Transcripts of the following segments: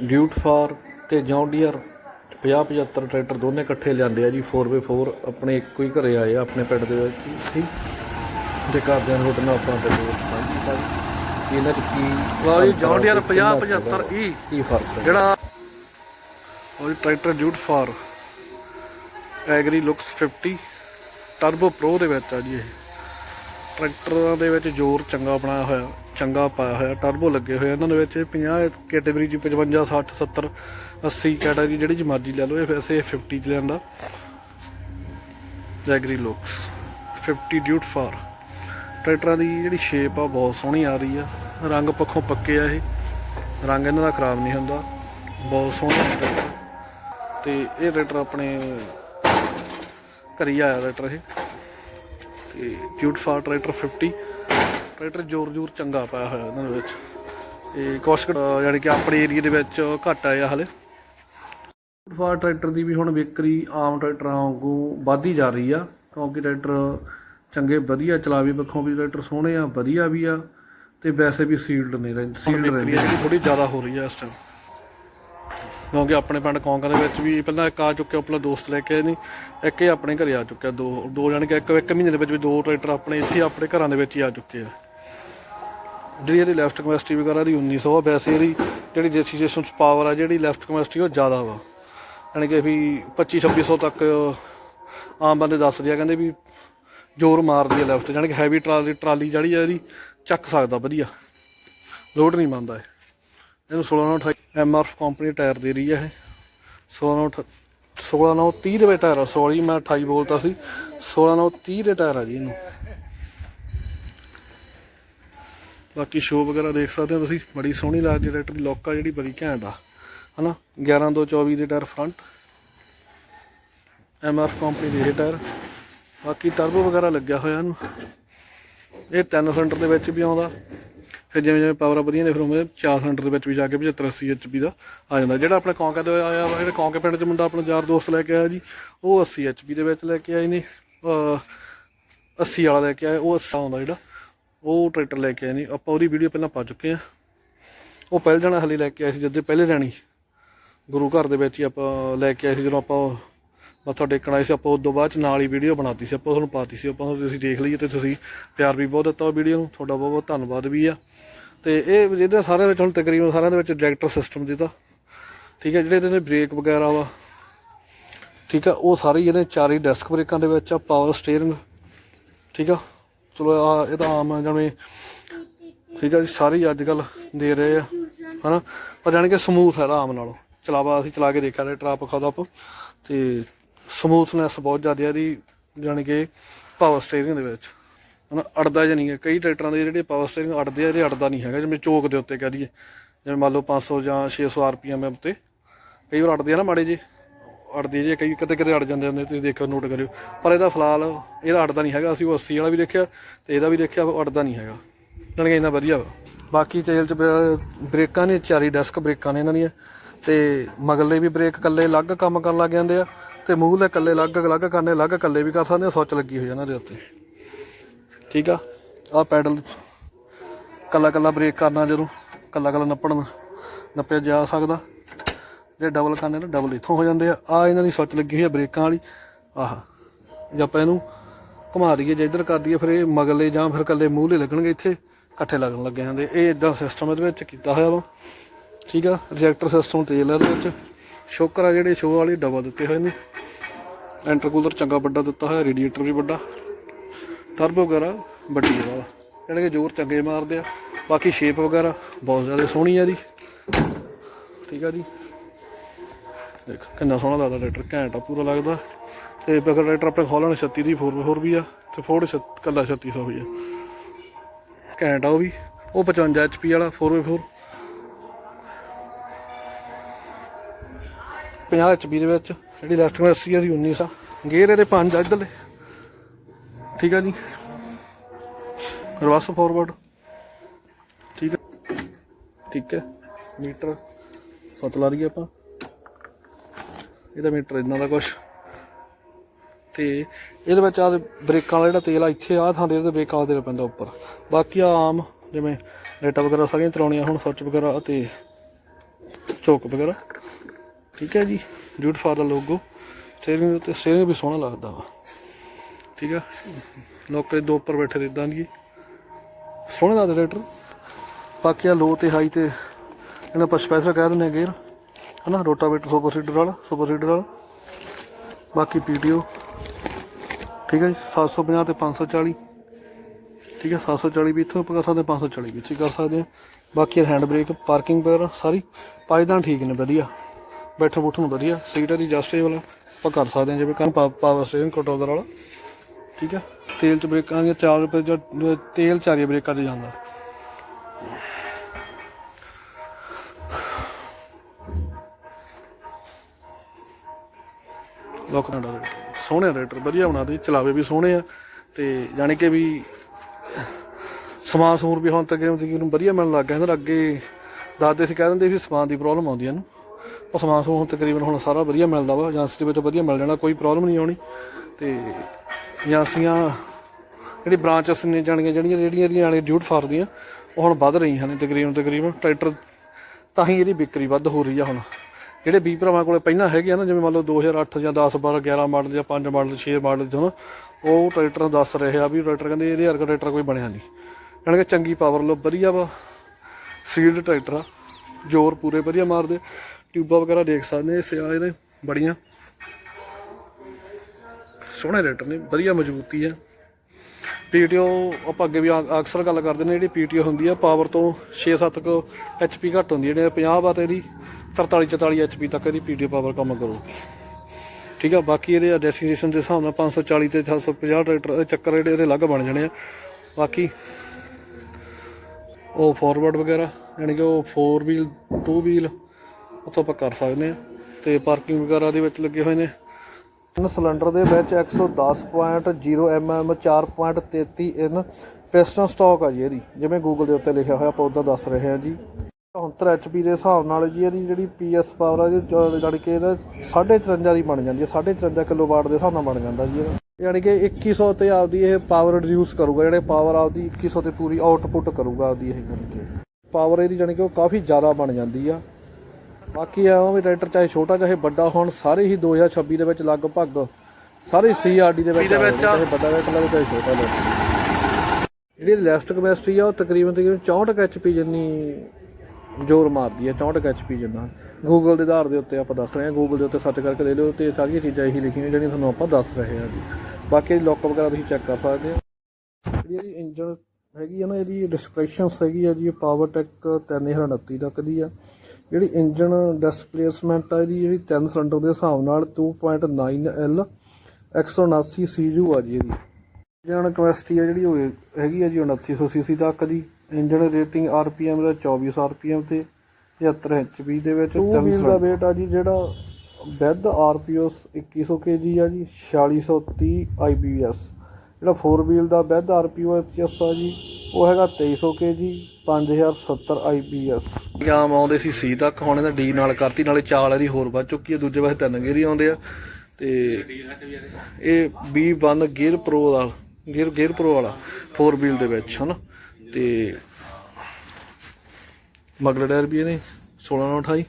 Duet Fahr ਤੇ John Deere 50 75 tractor ਦੋਨੇ ਇਕੱਠੇ ਲਿਆਂਦੇ ਆ ਜੀ 4x4 ਆਪਣੇ ਇੱਕੋ ਹੀ ਘਰੇ ਆਏ ਆ ਆਪਣੇ ਪਿੰਡ ਦੇ ਵਿੱਚ ਠੀਕ ਤੇ ਘਰਦਿਆਂ ਨੂੰ ਨਾਲ ਆਪਾਂ ਤੇ ਸਾਂਝੀ ਜੀ। ਇਹਨਾਂ ਚ ਕੀ ਵਾਹ ਜੀ, Deere ਕਿੰਨਾ 50 ਕੁ 75 E ਕੀ ਫ਼ਰਕ ਹੈ ਜਿਹੜਾ ਉਹ tractor Deutz Fahr Agrolux 50 turbo pro ਦੇ ਵਿੱਚ ਆ ਜੀ ਇਹ। ਟਰੈਕਟਰਾਂ ਦੇ ਵਿੱਚ ਜ਼ੋਰ ਚੰਗਾ ਬਣਾਇਆ ਹੋਇਆ। ਚੰਗਾ ਪਾਇਆ ਹੋਇਆ ਟਰਬੋ ਲੱਗੇ ਹੋਏ ਇਹਨਾਂ ਦੇ ਵਿੱਚ 50 ਕੈਟਾਗਰੀ ਚ 55 60 70 80 ਕੈਟਾਗਰੀ ਜਿਹੜੀ ਜੀ ਮਰਜ਼ੀ ਲੈ ਲਓ, ਇਹ ਵੈਸੇ ਇਹ 50 ਚ ਲੈਂਦਾ ਜੈਗਰੀ ਲੁਕਸ 50 ਡਿਊਟ ਫਾਰ ਟਰੈਕਟਰਾਂ ਦੀ ਜਿਹੜੀ ਸ਼ੇਪ ਆ ਬਹੁਤ ਸੋਹਣੀ ਆ ਰਹੀ ਆ। ਰੰਗ ਪੱਖੋਂ ਪੱਕੇ ਆ ਇਹ। ਰੰਗ ਇਹਨਾਂ ਦਾ ਖਰਾਬ ਨਹੀਂ ਹੁੰਦਾ। ਬਹੁਤ ਸੋਹਣਾ ਟਰੈਕਟਰ। ਤੇ ਇਹ ਟਰੈਕਟਰ ਆਪਣੇ ਘਰੀ ਆਇਆ ਟਰੈਕਟਰ ਇਹ। ਤੇ ਡਿਊਟ ਫਾਰ ਟਰੈਕਟਰ 50 ਟਰੈਕਟਰ ਜ਼ੋਰ ਜ਼ੋਰ ਚੰਗਾ ਪਾਇਆ ਹੋਇਆ ਇਹਨਾਂ ਦੇ ਵਿੱਚ। ਤੇ ਕੁਛ ਕੁ, ਅਹ, ਯਾਨੀ ਕਿ ਆਪਣੇ ਏਰੀਆ ਦੇ ਵਿੱਚ ਘੱਟ ਆਇਆ ਹਲੇ। ਫਾਰ ਟਰੈਕਟਰ ਦੀ ਵੀ ਹੁਣ ਵਿਕਰੀ ਆਮ ਟਰੈਕਟਰਾਂ ਵਾਂਗੂ ਵੱਧਦੀ ਜਾ ਰਹੀ ਆ ਕਿਉਂਕਿ ਟਰੈਕਟਰ ਚੰਗੇ ਵਧੀਆ ਚਲਾਵੇ ਪੱਖੋਂ ਵੀ ਟਰੈਕਟਰ ਸੋਹਣੇ ਆ ਵਧੀਆ ਵੀ ਆ ਤੇ ਵੈਸੇ ਵੀ ਸੀਲਡ ਨਹੀਂ ਰਹਿੰਦੇ ਸੀਲਡ ਰਹਿੰਦੀ ਥੋੜੀ ਜ਼ਿਆਦਾ ਹੋ ਰਹੀ ਆ ਇਸ ਟਾਈਮ ਕਿਉਂਕਿ ਆਪਣੇ ਪਿੰਡ ਕੌਂਕਾਂ ਦੇ ਵਿੱਚ ਵੀ ਪਹਿਲਾਂ ਇੱਕ ਆ ਚੁੱਕਿਆ ਆਪਣਾ ਦੋਸਤ ਲੈ ਕੇ ਆਏ ਨੇ ਇੱਕ ਇਹ ਆਪਣੇ ਘਰੇ ਆ ਚੁੱਕਿਆ ਦੋ ਦੋ ਜਾਣੀ ਕਿ ਇੱਕ ਇੱਕ ਮਹੀਨੇ ਦੇ ਵਿੱਚ ਵੀ ਦੋ ਟਰੈਕਟਰ ਆਪਣੇ ਇੱਥੇ ਆਪਣੇ ਘਰਾਂ ਦੇ ਵਿੱਚ ਹੀ ਆ ਚੁੱਕੇ ਆ। ਜਿਹੜੀ ਇਹਦੀ ਲੈਫਟ ਕੈਪੈਸਿਟੀ ਵਗੈਰਾ ਦੀ 1900 ਆ, ਵੈਸੇ ਇਹਦੀ ਜਿਹੜੀ ਡੈਸੀਜੇਸ਼ਨ ਪਾਵਰ ਆ, ਜਿਹੜੀ ਲੈਫਟ ਕੈਪੈਸਿਟੀ ਉਹ ਜ਼ਿਆਦਾ ਵਾ। ਯਾਨੀ ਕਿ ਵੀ 25 2600 ਤੱਕ ਆਮ ਬੰਦੇ ਦੱਸਦੇ ਆ ਕਹਿੰਦੇ ਵੀ ਜ਼ੋਰ ਮਾਰਦੀ ਆ ਲੈਫਟ ਯਾਨੀ ਕਿ ਹੈਵੀ ਟਰਾਲੀ ਟਰਾਲੀ ਜਿਹੜੀ ਆ ਇਹਦੀ ਚੱਕ ਸਕਦਾ ਵਧੀਆ। ਲੋਡ ਨਹੀਂ ਮੰਨਦਾ ਇਹ। ਇਹਨੂੰ 1628 ਐਮਆਰਐਫ ਕੰਪਨੀ ਟਾਇਰ ਦੇ ਰਹੀ ਹੈ ਇਹ। 16 1630 ਦੇ ਵਿੱਚ ਟਾਇਰ ਆ ਸੌਰੀ ਮੈਂ 28 ਬੋਲਤਾ ਸੀ। 1630 ਦੇ ਟਾਇਰ ਆ ਜੀ ਇਹਨੂੰ। ਬਾਕੀ ਸ਼ੋ ਵਗੈਰਾ ਦੇਖ ਸਕਦੇ ਹੋ ਤੁਸੀਂ। ਬੜੀ ਸੋਹਣੀ ਲੱਗਦੀ ਟਰੈਕਟਰ ਦੀ। ਲੋਕਾ ਜਿਹੜੀ ਬੜੀ ਘੈਂਟ ਆ। ਹਨਾ? 11 ਤੋਂ 24 ਦੇ ਟਾਇਰ ਫਰੰਟ ਐਮਆਰਐਫ ਕੰਪਨੀ ਦੇ ਇਹ ਟਾਇਰ। ਬਾਕੀ ਟਰਬੋ ਵਗੈਰਾ ਲੱਗਿਆ ਹੋਇਆ ਇਹਨੂੰ। ਇਹ 3 ਸਿਲੰਡਰ ਦੇ ਵਿੱਚ ਵੀ ਆਉਂਦਾ। ਫਿਰ ਜਿਵੇਂ ਜਿਵੇਂ ਪਾਵਰ ਵਧੀਆ ਨੇ, ਫਿਰ ਉਵੇਂ 4 ਸਿਲੰਡਰ ਦੇ ਵਿੱਚ ਵੀ ਜਾ ਕੇ 75 80 ਐਚਪੀ ਦਾ ਆ ਜਾਂਦਾ। ਜਿਹੜਾ ਆਪਣੇ ਕੌਂਕੇ ਤੋਂ ਆਇਆ ਵਾ, ਜਿਹੜਾ ਕੌਂਕੇ ਪਿੰਡ ਚ ਮੁੰਡਾ ਆਪਣਾ ਯਾਰ ਦੋਸਤ ਲੈ ਕੇ ਆਇਆ ਜੀ, ਉਹ 80 ਐਚਪੀ ਦੇ ਵਿੱਚ ਲੈ ਕੇ ਆਏ ਨੇ। ਅਹ 80 ਵਾਲਾ ਲੈ ਕੇ ਆਇਆ, ਉਹ 80 ਆਉਂਦਾ ਜਿਹੜਾ। ਉਹ ਟਰੈਕਟਰ ਲੈ ਕੇ ਆਏ ਨੇ, ਆਪਾਂ ਉਹਦੀ ਵੀਡੀਓ ਪਹਿਲਾਂ ਪਾ ਚੁੱਕੇ ਆ ਉਹ ਪਹਿਲ ਜਾਣਾ ਹਲੇ ਲੈ ਕੇ ਆਏ ਸੀ ਜਦੋਂ ਪਹਿਲੇ ਜਾਣੀ ਗੁਰੂ ਘਰ ਦੇ ਵਿੱਚ ਹੀ ਆਪਾਂ ਲੈ ਕੇ ਆਏ ਸੀ, ਜਦੋਂ ਆਪਾਂ ਮੱਥਾ ਟੇਕਣ ਆਏ ਸੀ, ਆਪਾਂ ਉਸ ਤੋਂ ਬਾਅਦ ਚ ਨਾਲ ਹੀ ਵੀਡੀਓ ਬਣਾਤੀ ਸੀ, ਆਪਾਂ ਤੁਹਾਨੂੰ ਪਾਤੀ ਸੀ। ਆਪਾਂ ਤੁਸੀਂ ਦੇਖ ਲਈਏ ਤੇ ਤੁਸੀਂ ਪਿਆਰ ਵੀ ਬਹੁਤ ਦਿੱਤਾ ਉਹ ਵੀਡੀਓ ਨੂੰ, ਤੁਹਾਡਾ ਬਹੁਤ ਬਹੁਤ ਧੰਨਵਾਦ ਵੀ ਆ। ਤੇ ਇਹ ਜਿਹਦੇ ਸਾਰਿਆਂ ਵਿੱਚ ਹੁਣ ਤਕਰੀਬਨ ਸਾਰਿਆਂ ਦੇ ਵਿੱਚ ਡਾਇਰੈਕਟਰ ਸਿਸਟਮ ਦਿੱਤਾ ਠੀਕ ਹੈ, ਜਿਹੜੇ ਇਹਦੇ ਨੇ ਬ੍ਰੇਕ ਵਗੈਰਾ ਵਾ, ਠੀਕ ਆ, ਉਹ ਸਾਰੇ ਇਹਦੇ ਚਾਰੇ ਡੈਸਕ ਬ੍ਰੇਕਾਂ ਦੇ ਵਿੱਚ ਆ ਪਾਵਰ ਸਟੀਅਰਿੰਗ ਠੀਕ ਆ। ਚਲੋ ਆ, ਇਹ ਤਾਂ ਆਮ ਆ ਜਿਵੇਂ ਠੀਕ ਆ ਜੀ, ਸਾਰੇ ਅੱਜ ਕੱਲ ਦੇ ਰਹੇ ਆ, ਹਨਾ? ਪਰ ਜਾਣੀ ਕਿ ਸਮੂਥ ਹੈ ਇਹਦਾ ਆਮ ਨਾਲੋਂ। ਚਲਾਵਾ ਅਸੀਂ ਚਲਾ ਕੇ ਦੇਖਿਆ ਤੇ ਆਪ ਖਾਦਾ ਆਪ, ਤੇ ਸਮੂਥਨੈਸ ਬਹੁਤ ਜ਼ਿਆਦਾ ਹੈ ਇਹਦੀ, ਜਾਣੀ ਕਿ ਪਾਵਰ ਸਟੀਅਰਿੰਗ ਦੇ ਵਿੱਚ, ਹਨਾ? ਅੜਦਾ ਜਾਂ ਨਹੀਂ ਹੈ। ਕਈ ਟਰੈਕਟਰਾਂ ਦੇ ਜਿਹੜੇ ਪਾਵਰ ਸਟੀਅਰਿੰਗ ਅੜਦੇ ਆ, ਇਹਦੇ ਅੜਦਾ ਨਹੀਂ ਹੈਗਾ, ਜਿਵੇਂ ਚੋਕ ਦੇ ਉੱਤੇ ਕਹਿ ਦਈਏ। ਜਿਵੇਂ ਮੰਨ ਲਓ 500 ਜਾਂ 600 ਆਰਪੀਐਮ ਉੱਤੇ, ਕਈ ਵਾਰ ਅੜਦੇ ਆ ਨਾ ਮਾੜੇ ਜੇ ਅੜਦੀ ਜੇ ਕਈ ਕਿਤੇ ਕਿਤੇ ਅੜ ਜਾਂਦੇ ਹੁੰਦੇ ਤੁਸੀਂ ਦੇਖਿਓ ਨੋਟ ਕਰਿਓ। ਪਰ ਇਹਦਾ ਫਿਲਹਾਲ ਇਹਦਾ ਅੜਦਾ ਨਹੀਂ ਹੈਗਾ, ਅਸੀਂ ਉਹ 80 ਵਾਲਾ ਵੀ ਦੇਖਿਆ ਤੇ ਇਹਦਾ ਵੀ ਦੇਖਿਆ, ਉਹ ਅੜਦਾ ਨਹੀਂ ਹੈਗਾ। ਜਾਣੀ ਕਿ ਇੰਨਾ ਵਧੀਆ ਵਾ। ਬਾਕੀ ਤੇਲ ਚ ਬ- ਬ੍ਰੇਕਾਂ ਨੇ, ਚਾਰੀ ਡੈਸਕ ਬ੍ਰੇਕਾਂ ਨੇ ਇਹਨਾਂ ਦੀਆਂ, ਤੇ ਮਗਲੇ ਵੀ ਬ੍ਰੇਕ ਕੱਲੇ ਅਲੱਗ ਕੰਮ ਕਰਨ ਲੱਗ ਜਾਂਦੇ ਆ, ਤੇ ਦੇ ਕੱਲੇ ਅਲੱਗ ਅਲੱਗ ਕਰਨੇ, ਅਲੱਗ ਕੱਲੇ ਵੀ ਕਰ ਸਕਦੇ ਆ, ਸੁੱਚ ਲੱਗੀ ਹੋਈ ਆ ਇਹਨਾਂ ਦੇ ਉੱਤੇ। ਠੀਕ ਆ? ਆ ਪੈਡਲ ਕੱਲਾ ਕੱਲਾ ਬ੍ਰੇਕ ਕਰਨਾ ਜਦੋਂ ਕੱਲਾ ਕੱਲਾ ਨੱਪਣ, ਨੱਪਿਆ ਜਾ ਸਕਦਾ। ਜੇ ਡਬਲ ਕਰਨੇ ਤਾਂ ਡਬਲ ਇੱਥੋਂ ਹੋ ਜਾਂਦੇ ਆ। ਆ ਇਹਨਾਂ ਦੀ ਸੁੱਚ ਲੱਗੀ ਹੋਈ ਆ ਬ੍ਰੇਕਾਂ ਵਾਲੀ। ਆਹ, ਜੇ ਆਪਾਂ ਇਹਨੂੰ ਘੁਮਾ ਦਈਏ, ਜੇ ਇੱਧਰ ਕਰ ਦਈਏ, ਫਿਰ ਇਹ ਮਗਲੇ ਜਾਂ ਫਿਰ ਕੱਲੇ ਮੂਹਲੇ ਲੱਗਣਗੇ, ਇੱਥੇ ਇਕੱਠੇ ਲੱਗਣ ਲੱਗੇ ਜਾਂਦੇ। ਇਹ ਇਦਾਂ ਸਿਸਟਮ ਇਹਦੇ ਵਿੱਚ ਕੀਤਾ ਹੋਇਆ ਵਾ। ਠੀਕ ਆ? ਰਿਜੈਕਟਰ ਸਿਸਟਮ ਤੇਲ ਆ ਇਹਦੇ ਵਿੱਚ। ਸ਼ੋਕਰ ਆ ਜਿਹੜੇ ਸ਼ੋਅ ਵਾਲੇ ਡਬਲ ਦਿੱਤੇ ਹੋਏ ਨੇ। ਇੰਟਰਕੂਲਰ ਚੰਗਾ ਵੱਡਾ ਦਿੱਤਾ ਹੋਇਆ ਰੇਡੀਏਟਰ ਵੀ ਵੱਡਾ। ਟਰਬੋ ਵਗੈਰਾ ਵੱਡੀ ਹੈ ਵਾ ਜਿਹੜੇ ਕਿ ਜ਼ੋਰ ਚੰਗੇ ਮਾਰਦੇ ਆ। ਬਾਕੀ ਸ਼ੇਪ ਵਗੈਰਾ ਬਹੁਤ ਜ਼ਿਆਦਾ ਸੋਹਣੀ ਆ ਇਹਦੀ। ਠੀਕ ਆ ਜੀ? ਦੇਖ, ਕਿੰਨਾ ਸੋਹਣਾ ਲੱਗਦਾ ਟਰੈਕਟਰ ਘੈਂਟ ਆ, ਪੂਰਾ ਲੱਗਦਾ। ਤੇ ਬਗਰ ਟਰੈਕਟਰ ਆਪਣੇ ਖੋਲਣ 36 ਦੀ 4x4 ਵੀ ਆ, ਤੇ ਫੋਰਡ ਛ- ਕੱਲਾ 3600 ਵੀ ਆ। ਘੈਂਟ ਆ ਉਹ ਵੀ, ਉਹ 55 HP ਵਾਲਾ 4x4 50 HP ਦੇ ਵਿੱਚ, ਜਿਹੜੀ ਲੈਫਟ ਵਿੱਚ 80 ਆ, ਦੀ 19 ਆ ਗੇਅਰ ਇਹਦੇ 5 ਆ, ਇੱਧਰਲੇ। ਠੀਕ ਆ ਜੀ। ਰਿਵਰਸ ਫਾਰਵਰਡ ਠੀਕ ਹੈ ਠੀਕ ਹੈ ਮੀਟਰ, ਸੱਤ ਲਾ ਦਈਏ ਆਪਾਂ। ਇਹਦਾ ਮੀਟਰ ਇਦਾਂ ਦਾ ਕੁਛ। ਤੇ ਇਹਦੇ ਵਿੱਚ ਆ ਬ੍ਰੇਕਾਂ ਵਾਲਾ ਜਿਹੜਾ ਤੇਲ ਆ, ਇੱਥੇ ਆ ਥਾਂ ਦੇ ਤੇ ਬ੍ਰੇਕਾਂ ਵਾਲਾ ਤੇਲ ਪੈਂਦਾ ਉੱਪਰ। ਬਾਕੀ ਆ ਆਮ ਜਿਵੇਂ ਲਾਈਟਾਂ ਵਗੈਰਾ ਸਾਰੀਆਂ ਚਲਾਉਣੀਆਂ, ਹੁਣ ਸਰਚ ਵਗੈਰਾ ਤੇ ਚੌਕ ਵਗੈਰਾ। ਠੀਕ ਹੈ ਜੀ, ਜੂਟ ਫਾਰ ਦਾ ਲੋਗੋ ਸਟੀਅਰਿੰਗ ਉੱਤੇ ਸਟੀਅਰਿੰਗ ਵੀ ਸੋਹਣਾ ਲੱਗਦਾ ਵਾ। ਠੀਕ ਆ? ਲੋਕਾਂ ਦੇ ਦੋ ਉੱਪਰ ਬੈਠੇ ਇਦਾਂ ਦੀ। ਸੋਹਣਾ ਲੱਗਦਾ ਟਰੈਕਟਰ ਬਾਕੀ ਆ ਲੋ ਤੇ ਹਾਈ ਤੇ ਇਹਨਾਂ ਆਪਾਂ ਸਪੈਸ਼ਲ ਕਹਿ ਦਿੰਦੇ ਆ ਗੇਅਰ ਹਨਾ, ਰੋਟਾਵੇਟਰ, ਸੁਪਰ ਸੀਡਰ ਵਾਲਾ, ਸੁਪਰ ਸੀਡਰ ਵਾਲਾ। ਬਾਕੀ ਪੀਟੀਓ, ਠੀਕ ਹੈ ਜੀ 750 ਤੇ 540 ਠੀਕ ਹੈ 740 ਵੀ ਇੱਥੋਂ ਆਪਾਂ ਕਰ ਸਕਦੇ ਹਾਂ 540 ਵੀ ਇੱਥੇ ਕਰ ਸਕਦੇ ਹਾਂ। ਬਾਕੀ ਹੈਂਡ ਬ੍ਰੇਕ ਪਾਰਕਿੰਗ ਵਗੈਰਾ ਸਾਰੀ ਪਾਇਦਾਨ ਠੀਕ ਨੇ, ਵਧੀਆ। ਬੈਠਣ ਬੁੱਠਣ ਨੂੰ ਵਧੀਆ, ਸੀਟ ਦੀ ਐਡਜਸਟੇਬਲ ਆਪਾਂ ਕਰ ਸਕਦੇ ਹਾਂ, ਜਿਵੇਂ ਕੰਮ ਪਾਵਰ ਸਟੀਅਰਿੰਗ ਕੰਟਰੋਲਰ ਵਾਲਾ। ਠੀਕ ਹੈ, ਤੇਲ ਚ ਬ੍ਰੇਕਾਂ ਦੀਆਂ 4 ਰੁਪਏ ਜਾਂ ਤੇਲ ਚਾਰੀਆਂ ਬ੍ਰੇਕਾਂ ਤੇ ਜਾਂਦਾ। ਲੋਕ ਨਾ ਡਰੇ ਸੋਹਣੇ ਰੇਟਰ ਵਧੀਆ ਬਣਾ ਦੇ ਚਲਾਵੇ ਵੀ ਸੋਹਣੇ ਆ ਤੇ ਜਾਣੀ ਕਿ ਵੀ ਸਮਾਨ ਸਮੂਰ ਵੀ ਹੁਣ ਤੱਕ ਤਕਰੀਬਨ ਵਧੀਆ ਮਿਲਣ ਲੱਗ ਗਿਆ। ਇਹਨਾਂ ਅੱਗੇ ਦਾਦੇ ਸੀ, ਕਹਿ ਦਿੰਦੇ ਵੀ ਸਮਾਨ ਦੀ ਪ੍ਰੋਬਲਮ ਆਉਂਦੀ ਹੈ ਨੂੰ ਉਹ ਸਮਾਨ ਸਮੂਹ ਤਕਰੀਬਨ ਹੁਣ ਸਾਰਾ ਵਧੀਆ ਮਿਲਦਾ ਵਾ, ਏਜੰਸੀ ਦੇ ਵਿੱਚ ਵਧੀਆ ਮਿਲ ਜਾਣਾ, ਕੋਈ ਪ੍ਰੋਬਲਮ ਨਹੀਂ ਆਉਣੀ। ਤੇ ਏਜੰਸੀਆਂ, ਜਿਹੜੀ ਬ੍ਰਾਂਚਸ ਨੇ, ਜਾਣੀਆਂ ਜਿਹੜੀਆਂ ਜਿਹੜੀਆਂ ਇਹਦੀਆਂ ਜਾਣੀ ਡਿਊਟ ਫਾਰ ਦੀਆਂ ਉਹ ਹੁਣ ਵੱਧ ਰਹੀਆਂ ਨੇ ਤਕਰੀਬਨ ਤਕਰੀਬਨ ਟਰੈਕਟਰ ਤਾਂ ਹੀ ਇਹਦੀ ਵਿਕਰੀ ਵੱਧ ਹੋ ਰਹੀ ਆ ਹੁਣ। ਜਿਹੜੇ ਬੀ ਭਰਾਵਾਂ ਕੋਲੇ ਪਹਿਲਾਂ ਹੈਗੇ ਆ ਨਾ, ਜਿਵੇਂ ਮੰਨ ਲਓ 2008 ਜਾਂ 10 12 11 ਮਾਡਲ ਜਾਂ 5 ਮਾਡਲ 6 ਮਾਡਲ ਜੋ ਨਾ ਉਹ ਟਰੈਕਟਰ ਦੱਸ ਰਹੇ ਆ ਵੀ ਟਰੈਕਟਰ ਕਹਿੰਦੇ ਇਹਦੇ ਵਰਗਾ ਟਰੈਕਟਰ ਕੋਈ ਬਣਿਆ ਨਹੀਂ। ਯਾਨੀ ਕਿ ਚੰਗੀ ਪਾਵਰ ਲੋ ਵਧੀਆ ਵਾ ਸੀਲਡ ਟਰੈਕਟਰ ਆ, ਜ਼ੋਰ ਪੂਰੇ ਵਧੀਆ ਮਾਰਦੇ ਟਿਊਬਾਂ ਵਗੈਰਾ ਦੇਖ ਸਕਦੇ ਆ ਸਿਆ ਇਹਦੇ, ਬੜੀਆਂ। ਸੋਹਣੇ ਟਰੈਕਟਰ ਨੇ, ਵਧੀਆ ਮਜ਼ਬੂਤੀ ਆ। ਪੀਟੀਓ, ਆਪਾਂ ਅੱਗੇ ਵੀ ਅਕਸਰ ਗੱਲ ਕਰਦੇ ਨੇ, ਜਿਹੜੀ ਪੀਟੀਓ ਹੁੰਦੀ ਆ ਪਾਵਰ ਤੋਂ 6-7 ਕੁ ਐਚਪੀ ਘੱਟ ਹੁੰਦੀ ਹੈ ਜਿਹੜੇ 50 ਵਾਟ ਇਹਦੀ। 43-44 ਐਚਪੀ ਤੱਕ ਇਹਦੀ ਪੀਟੀਓ ਪਾਵਰ ਕੰਮ ਕਰੂਗੀ। ਠੀਕ ਆ, ਬਾਕੀ ਇਹਦੇ ਡੈਸਟੀਨੇਸ਼ਨ ਦੇ ਹਿਸਾਬ ਨਾਲ 540 ਤੇ 750 ਟਰੈਕਟਰ ਦੇ ਚੱਕਰ ਜਿਹੜੇ ਇਹਦੇ ਅਲੱਗ ਬਣ ਜਾਣੇ ਆ। ਬਾਕੀ ਉਹ ਫਾਰਵਰਡ ਵਗੈਰਾ ਯਾਨੀ ਕਿ ਉਹ 4 ਵੀਲ 2 ਵੀਲ ਉੱਥੋਂ ਆਪਾਂ ਕਰ ਸਕਦੇ ਆ। ਤੇ ਪਾਰਕਿੰਗ ਵਗੈਰਾ ਦੇ ਵਿੱਚ ਲੱਗੇ ਹੋਏ ਨੇ। ਇਹਨਾਂ ਸਿਲੰਡਰ ਦੇ ਵਿੱਚ 110.0 mm 4.33 ਇਨ ਪਿਸਟਨ ਸਟਾਕ ਆ ਜੀ ਇਹਦੀ। ਜਿਵੇਂ ਗੂਗਲ ਦੇ ਉੱਤੇ ਲਿਖਿਆ ਹੋਇਆ, ਆਪਾਂ ਉਦਾਂ ਦੱਸ ਰਹੇ ਹਾਂ ਜੀ। 74 HP ਦੇ ਹਿਸਾਬ ਨਾਲ ਜੀ ਇਹਦੀ ਜਿਹੜੀ PS ਪਾਵਰ ਆ ਜੀ ਜਾਨੀ ਕਿ ਇਹਦਾ 54 ਦੀ ਬਣ ਜਾਂਦੀ ਹੈ 54 ਕਿਲੋਵਾਟ ਦੇ ਹਿਸਾਬ ਨਾਲ ਬਣ ਜਾਂਦਾ ਜੀ ਇਹਦਾ। ਯਾਨੀ ਕਿ 2100 ਤੇ ਆਪਦੀ ਇਹ ਪਾਵਰ ਰਿਡਿਊਸ ਕਰੂਗਾ ਜਿਹੜੇ ਪਾਵਰ ਆਪਦੀ 2100 ਤੇ ਪੂਰੀ ਆਊਟਪੁੱਟ ਕਰੂਗਾ ਆਪਦੀ ਇਹ ਯਾਨੀ ਕਿ। ਪਾਵਰ ਇਹਦੀ ਜਾਨੀ ਕਿ ਉਹ ਕਾਫੀ ਜ਼ਿਆਦਾ ਬਣ ਜਾਂਦੀ ਆ। ਬਾਕੀ ਆ ਉਹ ਵੀ ਟਰੈਕਟਰ ਚਾਹੇ ਛੋਟਾ ਚਾਹੇ ਵੱਡਾ ਹੁਣ ਸਾਰੇ ਹੀ 2026 ਦੇ ਵਿੱਚ ਲਗਭਗ ਸਾਰੇ ਸੀਆਰਡੀ ਦੇ ਵਿੱਚ ਚਾਹੇ ਵੱਡਾ ਟਰੈਕਟਰ ਲਵੇ ਚਾਹੇ ਛੋਟਾ ਲਵੇ ਜਿਹੜੀ ਲੈਫਟ ਕਪੈਸਿਟੀ ਆ ਉਹ ਤਕਰੀਬਨ ਤਕਰੀਬਨ 64 ਐਚਪੀ ਜਿੰਨੀ ਜ਼ੋਰ ਮਾਰਦੀ ਹੈ 64 ਐਚਪੀ ਜਿੰਨਾ। ਗੂਗਲ ਦੇ ਆਧਾਰ ਦੇ ਉੱਤੇ ਆਪਾਂ ਦੱਸ ਰਹੇ ਹਾਂ ਗੂਗਲ ਦੇ ਉੱਤੇ ਸਰਚ ਕਰਕੇ ਲੈ ਲਿਓ ਤੇ ਸਾਰੀਆਂ ਚੀਜ਼ਾਂ ਇਹੀ ਲਿਖੀਆਂ ਜਿਹੜੀਆਂ ਤੁਹਾਨੂੰ ਆਪਾਂ ਦੱਸ ਰਹੇ ਹਾਂ ਜੀ। ਬਾਕੀ ਇਹਦੀ ਲੋਕ ਵਗੈਰਾ ਤੁਸੀਂ ਚੈੱਕ ਕਰ ਸਕਦੇ ਹੋ। ਜਿਹੜੀ ਇਹਦੀ ਇੰਜਨ ਹੈਗੀ ਆ ਨਾ, ਇਹਦੀ ਡਿਸਕ੍ਰਿਪਸ਼ਨਸ ਹੈਗੀ ਆ ਜੀ ਪਾਵਰ ਟੈਕ 3029 ਤੱਕ ਦੀ ਆ। ਜਿਹੜੀ ਇੰਜਨ ਡਿਸਪਲੇਸਮੈਂਟ ਆ, ਇਹਦੀ ਜਿਹੜੀ 3 ਸਿਲੰਡਰ ਦੇ ਹਿਸਾਬ ਨਾਲ 2.9 L 179 ਸੀਯੂ ਆ ਜੀ ਇਹਦੀ। ਇੰਜਨ ਕਪੈਸਿਟੀ ਆ ਜਿਹੜੀ ਉਹ ਹੈਗੀ ਆ ਜੀ 2900 ਸੀਸੀ ਤੱਕ ਦੀ। ਇੰਜਨ ਰੇਟਿੰਗ ਆਰਪੀਐਮ ਦਾ 24 ਆਰਪੀਐਮ ਤੇ 75 ਐਚਪੀ ਦੇ ਵਿੱਚ ਵੀਲ ਦਾ weight ਆ ਜੀ ਜਿਹੜਾ ਵਿਦ ਆਰਪੀਓਸ 2100 kg ਆ ਜੀ 4630 ਆਈਬੀਐਸ ਜਿਹੜਾ 4 ਵੀਲ ਦਾ ਵਿਦ ਆਰਪੀਓਐਸ ਆ ਜੀ ਉਹ ਹੈਗਾ 2300 kg 5070 ਆਈਬੀਐਸ ਆਮ ਆਉਂਦੇ ਸੀ ਸੀ ਤੱਕ ਹੁਣ ਇਹਦਾ ਡੀ ਨਾਲ ਕਰਤੀ ਨਾਲੇ ਚਾਲ ਇਹਦੀ ਹੋਰ ਵੱਧ ਚੁੱਕੀ ਹੈ ਦੂਜੇ ਪਾਸੇ ਤਿੰਨ ਗੇਅਰ ਹੀ ਆਉਂਦੇ ਆ। ਤੇ ਇਹ B1 ਗੇਅਰ ਪ੍ਰੋ ਦਾ ਗੇਅਰ ਗੇਅਰ ਪ੍ਰੋ ਵਾਲਾ 4 ਵੀਲ ਦੇ ਵਿੱਚ ਹਨਾ? ਤੇ ਮਗਲੇ ਟਾਇਰ ਵੀ ਇਹਦੇ 16 ਨਾਲ 28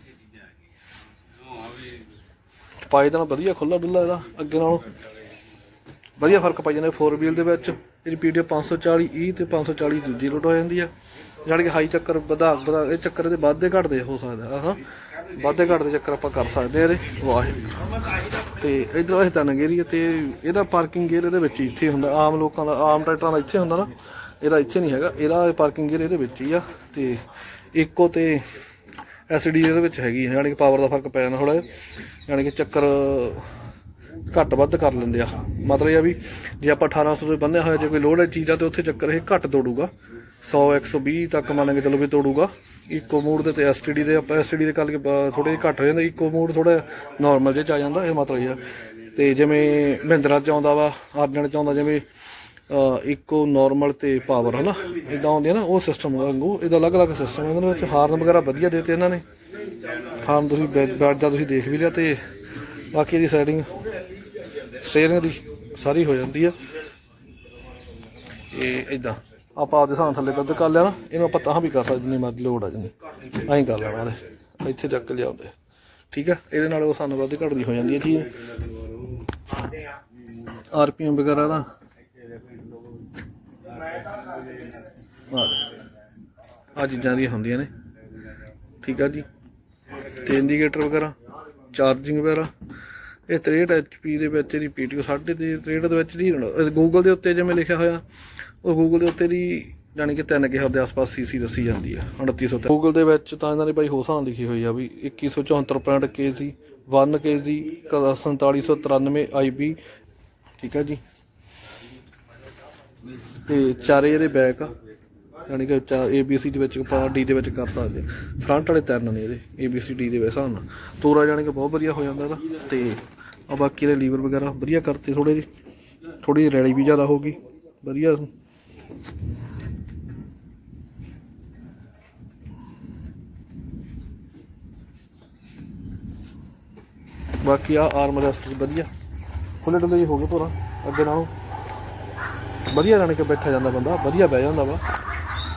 ਪਾਈ ਤਾਂ ਵਧੀਆ ਖੁੱਲਾ ਡੁੱਲਾ ਇਹਦਾ, ਅੱਗੇ ਨਾਲੋਂ। ਵਧੀਆ ਫ਼ਰਕ ਪੈ ਜਾਂਦਾ 4 ਵੀਲ ਦੇ ਵਿੱਚ। ਇਹਦੀ ਪੀਡੀਓ 540 E ਤੇ 540 ਦੂਜੀ ਲੋਟ ਹੋ ਜਾਂਦੀ ਆ। ਜਾਣੀ ਕਿ ਹਾਈ ਚੱਕਰ ਵਧਾ ਵਧਾ, ਇਹ ਚੱਕਰ ਇਹਦੇ ਵੱਧਦੇ ਘਟਦੇ ਹੋ ਸਕਦਾ ਹਾਂ ਵਾਧੇ ਘਟਦੇ ਚੱਕਰ ਆਪਾਂ ਕਰ ਸਕਦੇ ਆ ਇਹਦੇ। ਵਾਹਿਗੁਰੂ ਤੇ ਇਧਰ ਇਹ ਤਿੰਨ ਗੇਰੀ ਤੇ ਇਹਦਾ ਪਾਰਕਿੰਗ ਗੇਅਰ ਇਹਦੇ ਵਿੱਚ ਹੀ ਇੱਥੇ ਹੁੰਦਾ, ਆਮ ਲੋਕਾਂ ਦਾ, ਆਮ ਟਰੈਕਟਰਾਂ ਦਾ ਇੱਥੇ ਹੁੰਦਾ ਨਾ। ਇਹਦਾ ਇੱਥੇ ਨਹੀਂ ਹੈਗਾ, ਇਹਦਾ ਪਾਰਕਿੰਗ ਗੇਅਰ ਇਹਦੇ ਵਿੱਚ ਹੀ ਆ। ਤੇ ਇੱਕੋ ਤੇ ਐਸਡੀ ਇਹਦੇ ਵਿੱਚ ਹੈਗੀ ਹੈ ਯਾਨੀ ਕਿ ਪਾਵਰ ਦਾ ਫ਼ਰਕ ਪੈ ਜਾਂਦਾ ਥੋੜਾ ਯਾਨੀ ਕਿ ਚੱਕਰ ਘੱਟ ਵੱਧ ਕਰ ਲੈਂਦੇ ਆ। ਮਤਲਬ ਇਹ ਆ ਵੀ ਜੇ ਆਪਾਂ 1800 ਦੇ ਬੰਨਿਆ ਹੋਇਆ, ਜੇ ਕੋਈ ਲੋਡ ਹੈ ਚੀਜ਼ ਆ ਤੇ ਉੱਥੇ ਚੱਕਰ ਇਹ ਘੱਟ ਤੋੜੂਗਾ। 100 120 ਤੱਕ ਮੰਨ ਕੇ ਚਲੋ ਵੀ ਤੋੜੂਗਾ। ਇਕੋ ਮੋਡ ਦੇ ਤੇ ਐਸਟੀਡੀ ਦੇ ਆਪਾਂ ਐਸਟੀਡੀ ਦੇ ਕਰਕੇ ਥੋੜੇ ਜਿਹੇ ਘੱਟ ਹੋ ਜਾਂਦਾ, ਇਕੋ ਮੋਡ ਥੋੜਾ ਨਾਰਮਲ ਜਿਹਾ ਚ ਆ ਜਾਂਦਾ, ਇਹ ਮਤਲਬ ਇਹ ਆ। ਤੇ ਜਿਵੇਂ ਮਹਿੰਦਰਾ ਚ ਆਉਂਦਾ ਵਾ ਅਰਜਨ ਚ ਆਉਂਦਾ, ਜਿਵੇਂ ਇਕੋ ਨਾਰਮਲ ਤੇ ਪਾਵਰ ਹਨਾ? ਇਦਾਂ ਆਉਂਦੀ ਹੈ ਨਾ, ਉਹ ਸਿਸਟਮ ਵਾਂਗੂ, ਇਹਦਾ ਅਲੱਗ-ਅਲੱਗ ਸਿਸਟਮ ਹੈ ਇਹਨਾਂ ਵਿੱਚ ਹਾਰਨ ਵਗੈਰਾ ਵਧੀਆ ਦਿੱਤੇ ਇਹਨਾਂ ਨੇ। ਹਾਰਨ ਤੁਸੀਂ ਬੈਡ ਦਾ ਤੁਸੀਂ ਦੇਖ ਵੀ ਲਿਆ ਤੇ ਬਾਕੀ ਇਹਦੀ ਸੈਟਿੰਗ ਸਟੀਅਰਿੰਗ ਦੀ ਸਾਰੀ ਹੋ ਜਾਂਦੀ ਆ। ਇਹ ਇਦਾਂ ਆਪਾਂ ਆਪਦੇ ਹਿਸਾਬ ਥੱਲੇ ਵੱਧ ਕਰ ਲਿਆ ਨਾ, ਇਹਨੂੰ ਆਪਾਂ ਤਾਂ ਵੀ ਕਰ ਸਕਦੇ ਜਿੰਨੀ ਮਰਜ਼ੀ ਲੋਡ ਆ ਜਿੰਨੀ। ਐਂ ਕਰ ਲੈਣਾ ਇਹਦੇ ਇੱਥੇ ਚੱਕ ਕੇ ਲਿਆਉਂਦੇ। ਠੀਕ ਆ? ਇਹਦੇ ਨਾਲ ਉਹ ਸਾਨੂੰ ਵੱਧ ਘਟਦੀ ਹੋ ਜਾਂਦੀ ਹੈ ਚੀਜ਼। ਆਰਪੀਐਮ ਵਗੈਰਾ ਦਾ ਆ ਚੀਜ਼ਾਂ ਦੀਆਂ ਹੁੰਦੀਆਂ ਨੇ। ਠੀਕ ਆ ਜੀ। ਤੇ ਇੰਡੀਕੇਟਰ ਵਗੈਰਾ ਚਾਰਜਿੰਗ ਵਗੈਰਾ। ਇਹ 63 HP ਦੇ ਵਿੱਚ ਇਹਦੀ PTO 63 63 ਦੇ ਵਿੱਚ ਦੀ ਗੂਗਲ ਦੇ ਉੱਤੇ ਜਿਵੇਂ ਲਿਖਿਆ ਹੋਇਆ, ਉਹ ਗੂਗਲ ਦੇ ਉੱਤੇ ਦੀ ਜਾਣੀ ਕਿ 3 ਗਿਗਾਹਰਟ ਦੇ ਆਸ-ਪਾਸ ਸੀਸੀ ਦੱਸੀ ਜਾਂਦੀ ਆ 2900 ਗੂਗਲ ਦੇ ਵਿੱਚ ਤਾਂ ਇਹਨਾਂ ਨੇ ਭਾਈ ਹੋਸਾਂ ਲਿਖੀ ਹੋਈ ਆ ਵੀ 2174 ਕੇਜੀ 1 ਕੇਜੀ 4793 IB ਠੀਕ ਆ ਜੀ। ਤੇ ਚਾਰੇ ਇਹਦੇ ਬੈਕ ਆ। ਯਾਨੀ ਕਿ ABC ਦੇ ਵਿੱਚ ਆਪਾਂ D ਦੇ ਵਿੱਚ ਕਰ ਸਕਦੇ ਫਰੰਟ ਵਾਲੇ ਤਿੰਨ ਨੇ ਇਹਦੇ ABC D ਦੇ ਵਿੱਚ ਹਿਸਾਬ ਨਾਲ। ਤੋਰਾ ਜਾਣੀ ਕਿ ਬਹੁਤ ਵਧੀਆ ਹੋ ਜਾਂਦਾ ਇਹਦਾ। ਤੇ ਆ ਬਾਕੀ ਦੇ ਲੀਵਰ ਵਗੈਰਾ ਵਧੀਆ ਕਰਤੇ ਥੋੜੇ ਜਿਹੇ। ਥੋੜੀ ਜਿਹੀ ਰੈਲੀ ਵੀ ਜ਼ਿਆਦਾ ਹੋ ਗਈ। ਵਧੀਆ। ਬਾਕੀ ਆ ਆਰਮ ਰੈਸਟ ਵਧੀਆ। ਖੁੱਲੇ ਡੁੱਲੇ ਜਿਹੇ ਹੋ ਗਏ ਪੂਰਾ ਅੱਗੇ ਨਾਲੋਂ। ਵਧੀਆ ਜਾਣੀ ਕਿ ਬੈਠਾ ਜਾਂਦਾ ਬੰਦਾ। ਵਧੀਆ ਬਹਿ ਜਾਂਦਾ ਵਾ।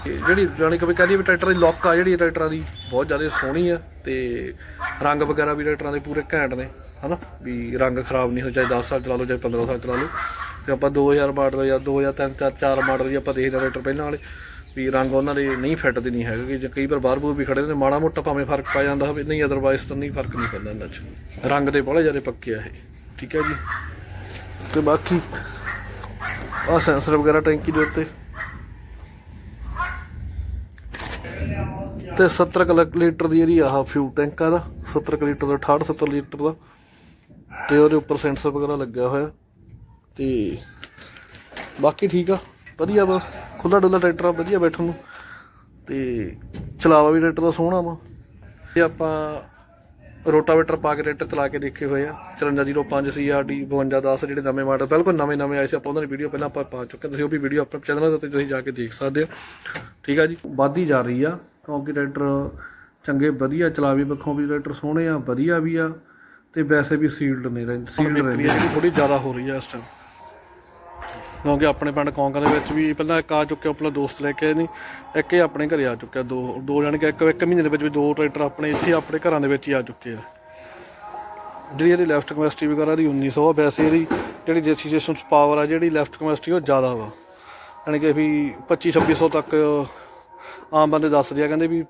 ਤੇ ਜਿਹੜੀ ਜਾਣੀ ਕਿ ਕਹਿੰਦੀ ਵੀ ਟਰੈਕਟਰ ਦੀ ਲੁੱਕ ਆ, ਜਿਹੜੀ ਟਰੈਕਟਰਾਂ ਦੀ ਬਹੁਤ ਜ਼ਿਆਦਾ ਸੋਹਣੀ ਆ ਤੇ ਰੰਗ ਵਗੈਰਾ ਵੀ ਟਰੈਕਟਰਾਂ ਦੇ ਪੂਰੇ ਘੈਂਟ ਨੇ, ਹਨਾ? ਵੀ ਰੰਗ ਖਰਾਬ ਨਹੀਂ ਹੋ ਚਾਹੇ 10 ਸਾਲ ਚਲਾ ਲਓ ਚਾਹੇ 15 ਸਾਲ ਚਲਾ ਲਓ। ਤੇ ਆਪਾਂ 2000 ਮਾਡਲ ਦਾ ਜਾਂ 2003 4 4 ਮਾਡਲ ਦੀ ਆਪਾਂ ਦੇਖਦੇ ਟਰੈਕਟਰ ਪਹਿਲਾਂ ਵਾਲੇ, ਵੀ ਰੰਗ ਉਹਨਾਂ ਦੇ ਨਹੀਂ ਫਿੱਟਦੇ ਨਹੀਂ ਹੈਗੇ, ਜੇ ਕਈ ਵਾਰ ਬਾਹਰ ਬੂਹ ਵੀ ਖੜੇ ਨੇ ਮਾੜਾ ਮੋਟਾ ਭਾਵੇਂ ਫ਼ਰਕ ਪੈ ਜਾਂਦਾ ਹੋਵੇ, ਨਹੀਂ ਅਦਰਵਾਈਜ਼ ਤਾਂ ਨਹੀਂ ਫ਼ਰਕ ਨਹੀਂ ਪੈਂਦਾ ਇਹਨਾਂ 'ਚ। ਰੰਗ ਦੇ ਬੜੇ ਜ਼ਿਆਦਾ ਪੱਕੇ ਆ ਇਹ, ਠੀਕ ਹੈ ਜੀ? ਤੇ ਬਾਕੀ ਆ ਸੈਂਸਰ ਵਗੈਰਾ ਟੈਂਕੀ ਦੇ ਉੱਤੇ। ਤੇ 70 ਕੁ ਲੀਟਰ ਦੀ ਜਿਹੜੀ ਆਹ ਫਿਊ ਟੈਂਕ ਆ ਦਾ 70 ਕੁ ਲੀਟਰ ਦਾ 68 70 ਲੀਟਰ ਦਾ। ਤੇ ਉਹਦੇ ਉੱਪਰ ਸੈਂਸਰ ਵਗੈਰਾ ਲੱਗਿਆ ਹੋਇਆ। ਤੇ ਬਾਕੀ ਠੀਕ ਆ, ਵਧੀਆ ਵਾ। ਖੁੱਲਾ ਡੁੱਲਾ ਟਰੈਕਟਰ ਆ, ਵਧੀਆ ਬੈਠਣ ਨੂੰ। ਤੇ ਚਲਾਵਾ ਵੀ ਟਰੈਕਟਰ ਦਾ ਸੋਹਣਾ ਵਾ। ਇਹ ਆਪਾਂ ਰੋਟਾਵੇਟਰ ਪਾ ਕੇ ਰੇਟਰ ਚਲਾ ਕੇ ਦੇਖੇ ਹੋਏ ਆ। 5405 CRD 5210 ਜਿਹੜੇ ਨਵੇਂ ਮਾਡਲ ਬਿਲਕੁਲ ਨਵੇਂ ਨਵੇਂ ਆਏ ਸੀ। ਆਪਾਂ ਉਹਨਾਂ ਦੀ ਵੀਡੀਓ ਪਹਿਲਾਂ ਆਪਾਂ ਪਾ ਚੁੱਕੇ ਤੁਸੀਂ ਉਹ ਵੀ ਵੀਡੀਓ ਆਪਣੇ ਚੈਨਲ ਦੇ ਉੱਤੇ ਤੁਸੀਂ ਜਾ ਕੇ ਦੇਖ ਸਕਦੇ ਹੋ। ਠੀਕ ਆ ਜੀ। ਵੱਧਦੀ ਜਾ ਰਹੀ ਆ। ਕਿਉਂਕਿ ਟਰੈਕਟਰ ਚੰਗੇ ਵਧੀਆ ਚਲਾਵੇ ਪੱਖੋਂ ਵੀ ਟਰੈਕਟਰ ਸੋਹਣੇ ਆ ਵਧੀਆ ਵੀ ਆ ਤੇ ਵੈਸੇ ਵੀ ਸੀਲਡ ਨੇ ਰਹਿੰਦੇ ਸੀਲਡ ਰਹਿੰਦੇ ਥੋੜੀ ਜ਼ਿਆਦਾ ਹੋ ਰਹੀ ਆ ਇਸ ਟਾਈਮ ਕਿਉਂਕਿ ਆਪਣੇ ਪਿੰਡ ਕੌਂਕਾ ਦੇ ਵਿੱਚ ਵੀ ਪਹਿਲਾਂ ਇੱਕ ਆ ਚੁੱਕਿਆ ਆਪਣਾ ਦੋਸਤ ਲੈ ਕੇ ਨਹੀਂ ਇੱਕ ਇਹ ਆਪਣੇ ਘਰੇ ਆ ਚੁੱਕਿਆ ਦੋ ਦੋ ਜਾਣ ਕੇ ਇੱਕ ਇੱਕ ਮਹੀਨੇ ਦੇ ਵਿੱਚ ਵੀ ਦੋ ਟਰੈਕਟਰ ਆਪਣੇ ਇੱਥੇ ਆਪਣੇ ਘਰਾਂ ਦੇ ਵਿੱਚ ਹੀ ਆ ਚੁੱਕੇ ਆ। ਜਿਹੜੀ ਇਹਦੀ ਲੈਫਟ ਕੈਪੈਸਿਟੀ ਵਗੈਰਾ ਦੀ 1900 ਆ ਵੈਸੇ ਇਹਦੀ ਜਿਹੜੀ ਜੈਸੀਸੇਸ਼ਨ ਪਾਵਰ ਆ ਜਿਹੜੀ ਲੈਫਟ ਕੈਪੈਸਿਟੀ ਉਹ ਜ਼ਿਆਦਾ ਵਾ। ਯਾਨੀ ਕਿ ਵੀ 25 2600 ਤੱਕ ਆਮ ਬੰਦੇ ਦੱਸਦੇ ਆ ਕਹਿੰਦੇ ਵੀ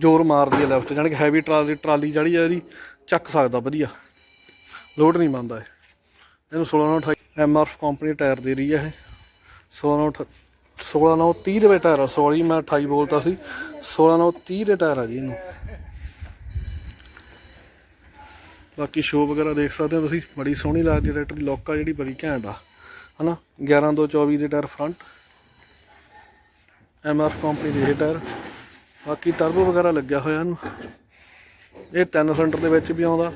ਜ਼ੋਰ ਮਾਰਦੀ ਹੈ ਲੈਫਟ ਯਾਨੀ ਕਿ ਹੈਵੀ ਟਰਾਲੀ ਟਰਾਲੀ ਜਿਹੜੀ ਆ ਇਹਦੀ ਚੱਕ ਸਕਦਾ ਵਧੀਆ। ਲੋਡ ਨਹੀਂ ਮੰਨਦਾ ਇਹ। ਇਹਨੂੰ 1628 ਐਮਆਰਐਫ ਕੰਪਨੀ ਟਾਇਰ ਦੇ ਰਹੀ ਹੈ ਇਹ। 16 16930 ਦੇ ਵਿੱਚ ਟਾਇਰ ਆ ਸੌਰੀ ਮੈਂ 28 ਬੋਲਤਾ ਸੀ। 16930 ਦੇ ਟਾਇਰ ਆ ਜੀ ਇਹਨੂੰ। ਬਾਕੀ ਸ਼ੋ ਵਗੈਰਾ ਦੇਖ ਸਕਦੇ ਹੋ ਤੁਸੀਂ। ਬੜੀ ਸੋਹਣੀ ਲੱਗਦੀ ਟਰੈਕਟਰ ਦੀ ਲੋਕਾ ਜਿਹੜੀ ਬੜੀ ਘੈਂਟ ਆ। ਹਨਾ? 11 ਤੋਂ 24 ਦੇ ਟਾਇਰ ਫਰੰਟ ਐਮਆਰਐਫ ਕੰਪਨੀ ਦੇ ਇਹ ਟਾਇਰ ਬਾਕੀ ਟਰਬੋ ਵਗੈਰਾ ਲੱਗਿਆ ਹੋਇਆ ਇਹਨੂੰ। ਇਹ 3 ਸਿਲੰਡਰ ਦੇ ਵਿੱਚ ਵੀ ਆਉਂਦਾ।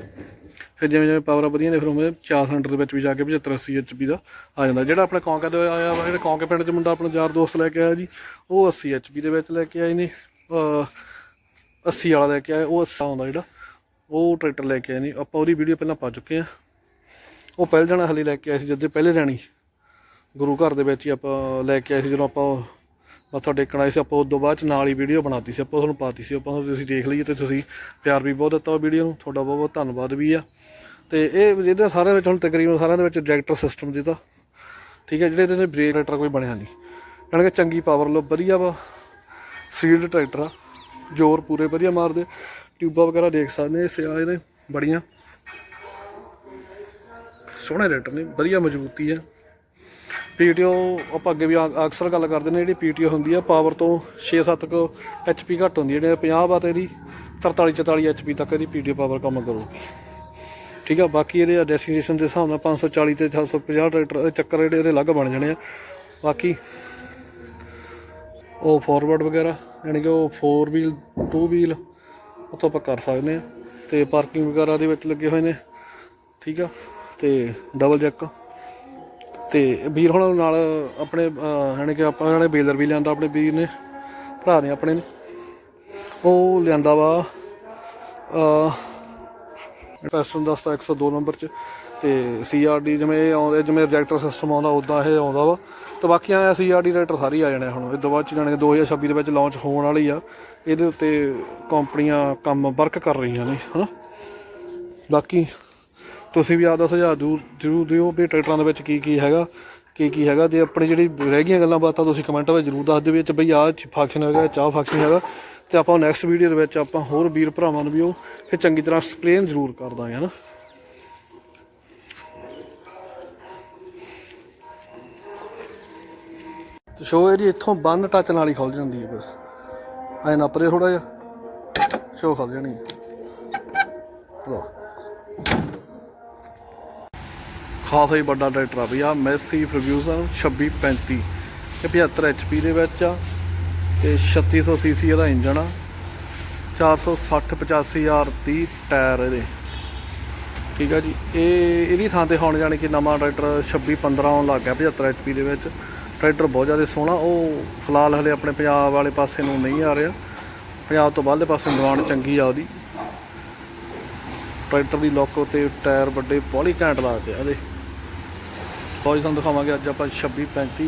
ਫਿਰ ਜਿਵੇਂ ਜਿਵੇਂ ਪਾਵਰ ਵਧੀਆ ਨੇ, ਫਿਰ ਉਵੇਂ 4 ਸਿਲੰਡਰ ਦੇ ਵਿੱਚ ਵੀ ਜਾ ਕੇ 75 80 ਐਚਪੀ ਦਾ ਆ ਜਾਂਦਾ। ਜਿਹੜਾ ਆਪਣੇ ਕੌਂਕੇ ਦੇ ਆਇਆ ਵਾ, ਜਿਹੜਾ ਕੌਂਕੇ ਪਿੰਡ 'ਚ ਮੁੰਡਾ ਆਪਣਾ ਯਾਰ ਦੋਸਤ ਲੈ ਕੇ ਆਇਆ ਜੀ, ਉਹ 80 ਐਚਪੀ ਦੇ ਵਿੱਚ ਲੈ ਕੇ ਆਏ ਨੇ। ਅਹ 80 ਵਾਲਾ ਲੈ ਕੇ ਆਇਆ, ਉਹ 80 ਆਉਂਦਾ ਜਿਹੜਾ। ਉਹ ਟਰੈਕਟਰ ਲੈ ਕੇ ਆਏ ਨੇ। ਆਪਾਂ ਉਹਦੀ ਵੀਡੀਓ ਪਹਿਲਾਂ ਪਾ ਚੁੱਕੇ ਆ ਉਹ ਪਹਿਲ ਜਾਣਾ ਹਲੇ ਲੈ ਕੇ ਆਏ ਸੀ, ਜਦ ਦੇ ਪਹਿਲੇ ਜਾਣੀ ਗੁਰੂ ਘਰ ਦੇ ਵਿੱਚ ਹੀ ਆਪਾਂ ਲੈ ਕੇ ਆਏ ਸੀ, ਜਦੋਂ ਆਪਾਂ ਮੱਥਾ ਟੇਕਣ ਆਏ ਸੀ, ਆਪਾਂ ਉਸ ਤੋਂ ਬਾਅਦ ਚ ਨਾਲ ਹੀ ਵੀਡੀਓ ਬਣਾਤੀ ਸੀ, ਆਪਾਂ ਤੁਹਾਨੂੰ ਪਾਤੀ ਸੀ, ਆਪਾਂ ਤੁਸੀਂ ਦੇਖ ਲਈਏ ਤੇ ਤੁਸੀਂ ਪਿਆਰ ਵੀ ਬਹੁਤ ਦਿੱਤਾ ਉਹ ਵੀਡੀਓ ਨੂੰ, ਤੁਹਾਡਾ ਬਹੁਤ ਬਹੁਤ ਧੰਨਵਾਦ ਵੀ ਆ। ਤੇ ਇਹ ਇਹਦੇ ਸਾਰਿਆਂ ਵਿੱਚ ਹੁਣ ਤਕਰੀਬਨ ਸਾਰਿਆਂ ਦੇ ਵਿੱਚ ਡਾਇਰੈਕਟਰ ਸਿਸਟਮ ਦਿੱਤਾ ਠੀਕ ਹੈ, ਜਿਹੜੇ ਇਹਦੇ ਬ੍ਰੇਕ ਟਰੈਕਟਰ ਕੋਈ ਬਣਿਆ ਨਹੀਂ। ਯਾਨੀ ਕਿ ਚੰਗੀ ਪਾਵਰ ਲੋ ਵਧੀਆ ਵਾ ਸੀਲਡ ਟਰੈਕਟਰ ਆ, ਜ਼ੋਰ ਪੂਰੇ ਵਧੀਆ ਮਾਰਦੇ ਟਿਊਬਾਂ ਵਗੈਰਾ ਦੇਖ ਸਕਦੇ ਆ ਸਿਆ ਇਹਦੇ, ਬੜੀਆਂ। ਸੋਹਣੇ ਟਰੈਕਟਰ ਨੇ, ਵਧੀਆ ਮਜ਼ਬੂਤੀ ਆ। ਪੀਟੀਓ ਆਪਾਂ ਅੱਗੇ ਵੀ ਆ- ਅਕਸਰ ਗੱਲ ਕਰਦੇ ਨੇ, ਜਿਹੜੀ ਪੀਟੀਓ ਹੁੰਦੀ ਆ ਪਾਵਰ ਤੋਂ 6-7 ਕੁ ਐਚਪੀ ਘੱਟ ਹੁੰਦੀ ਹੈ ਜਿਹੜੇ 50 ਵਾਟ ਇਹਦੀ 43-44 ਐਚਪੀ ਤੱਕ ਇਹਦੀ ਪੀਟੀਓ ਪਾਵਰ ਕੰਮ ਕਰੂਗੀ। ਠੀਕ ਆ, ਬਾਕੀ ਇਹਦੇ ਡੈਸਟੀਨੇਸ਼ਨ ਦੇ ਹਿਸਾਬ ਨਾਲ 540 ਤੇ 750 ਟਰੈਕਟਰ ਦੇ ਚੱਕਰ ਜਿਹੜੇ ਇਹਦੇ ਅਲੱਗ ਬਣ ਜਾਣੇ ਆ। ਬਾਕੀ ਉਹ ਫਾਰਵਰਡ ਵਗੈਰਾ ਯਾਨੀ ਕਿ ਉਹ 4 ਵੀਲ 2 ਵੀਲ ਉੱਥੋਂ ਆਪਾਂ ਕਰ ਸਕਦੇ ਆ। ਤੇ ਪਾਰਕਿੰਗ ਵਗੈਰਾ ਦੇ ਵਿੱਚ ਲੱਗੇ ਹੋਏ ਨੇ। ਠੀਕ ਆ, ਤੇ ਡਬਲ ਜੈਕ ਤੇ ਵੀਰ ਹੁਣ ਨਾਲ ਆਪਣੇ ਅਹ, ਯਾਨੀ ਕਿ ਆਪਾਂ ਇਹਨਾਂ ਨੇ ਬੇਲਰ ਵੀ ਲਿਆਂਦਾ ਆਪਣੇ ਵੀਰ ਨੇ ਭਰਾ ਨੇ ਆਪਣੇ ਨੇ। ਉਹ ਲਿਆਂਦਾ ਵਾ ਅ ਪੈਸਟਨ ਦੱਸਦਾ 102 ਨੰਬਰ 'ਚ ਤੇ ਸੀਆਰਡੀ ਜਿਵੇਂ ਇਹ ਆਉਂਦੇ ਜਿਵੇਂ ਰਿਜੈਕਟਰ ਸਿਸਟਮ ਆਉਂਦਾ ਉਦਾਂ ਇਹ ਆਉਂਦਾ ਵਾ। ਤੇ ਬਾਕੀ ਆ ਸੀਆਰਡੀ ਰਾਈਟਰ ਸਾਰੀ ਆ ਜਾਣੇ ਹੁਣ। ਇਹ ਤੋਂ ਬਾਅਦ ਚ ਜਾਣੇ 2026 ਦੇ ਵਿੱਚ ਲਾਂਚ ਹੋਣ ਵਾਲੀ ਆ। ਇਹਦੇ ਉੱਤੇ ਕੰਪਨੀਆਂ ਕੰਮ ਵਰਕ ਕਰ ਰਹੀਆਂ ਨੇ ਹਨਾ? ਬਾਕੀ ਤੁਸੀਂ ਵੀ ਆਪਦਾ ਸੁਝਾਅ ਜ਼ਰੂਰ ਜ਼ਰੂਰ ਦਿਓ ਵੀ ਟਰੈਕਟਰਾਂ ਦੇ ਵਿੱਚ ਕੀ ਕੀ ਹੈਗਾ, ਕੀ ਕੀ ਹੈਗਾ ਤੇ ਆਪਣੀ ਜਿਹੜੀ ਰਹਿ ਗਈਆਂ ਗੱਲਾਂ ਬਾਤਾਂ ਤੁਸੀਂ ਕਮੈਂਟ ਵਿੱਚ ਜ਼ਰੂਰ ਦੱਸ ਦਿਓ ਵੀ ਬਈ ਆਹ ਫੰਕਸ਼ਨ ਹੈਗਾ ਚਾਹ ਫੰਕਸ਼ਨ ਹੈਗਾ ਤੇ ਆਪਾਂ ਨੈਕਸਟ ਵੀਡੀਓ ਦੇ ਵਿੱਚ ਆਪਾਂ ਹੋਰ ਵੀਰ ਭਰਾਵਾਂ ਨੂੰ ਵੀ ਉਹ ਫਿਰ ਚੰਗੀ ਤਰ੍ਹਾਂ ਐਕਸਪਲੇਨ ਜ਼ਰੂਰ ਕਰ ਦਾਂਗੇ, ਹਨਾ? ਤੇ ਸ਼ੋ ਇਹਦੀ ਇੱਥੋਂ ਬੰਦ ਟੱਚ ਨਾਲ ਹੀ ਖੁੱਲ ਜਾਂਦੀ ਹੈ ਬਸ। ਐ ਨੱਪਦੇ ਥੋੜਾ ਜਿਹਾ। ਸ਼ੋ ਖੁੱਲ ਜਾਣੀ ਲੋ ਖਾਸਾ ਹੀ ਵੱਡਾ ਟਰੈਕਟਰ ਆ ਬਈ ਆ ਮੈਸੀ ਫਰਗਿਊਸਨ 2635 ਇਹ 75 HP ਦੇ ਵਿੱਚ ਆ ਤੇ 3600 ਸੀਸੀ ਇਹਦਾ ਇੰਜਨ ਆ। 460 85 ਆਰ 30 ਟਾਇਰ ਇਹਦੇ। ਠੀਕ ਆ ਜੀ। ਇਹ ਇਹਦੀ ਥਾਂ ਤੇ ਹੁਣ ਜਾਣੀ ਕਿ ਨਵਾਂ ਟਰੈਕਟਰ 2615 ਆਉਣ ਲੱਗ ਗਿਆ 75 HP ਦੇ ਵਿੱਚ। ਟਰੈਕਟਰ ਬਹੁਤ ਜ਼ਿਆਦਾ ਸੋਹਣਾ, ਉਹ ਫਿਲਹਾਲ ਹਲੇ ਆਪਣੇ ਪੰਜਾਬ ਵਾਲੇ ਪਾਸੇ ਨੂੰ ਨਹੀਂ ਆ ਰਿਹਾ। ਪੰਜਾਬ ਤੋਂ ਬਾਹਰਲੇ ਪਾਸੇ ਡਿਮਾਂਡ ਚੰਗੀ ਆ ਉਹਦੀ। ਟਰੈਕਟਰ ਦੀ ਲੁੱਕ ਤੇ ਟਾਇਰ ਵੱਡੇ, ਪੌਲੀ ਘੈਂਟ ਲੱਗਦੇ ਆ ਇਹਦੇ। ਫੌਜ ਤੁਹਾਨੂੰ ਦਿਖਾਵਾਂਗੇ ਅੱਜ ਆਪਾਂ 26 35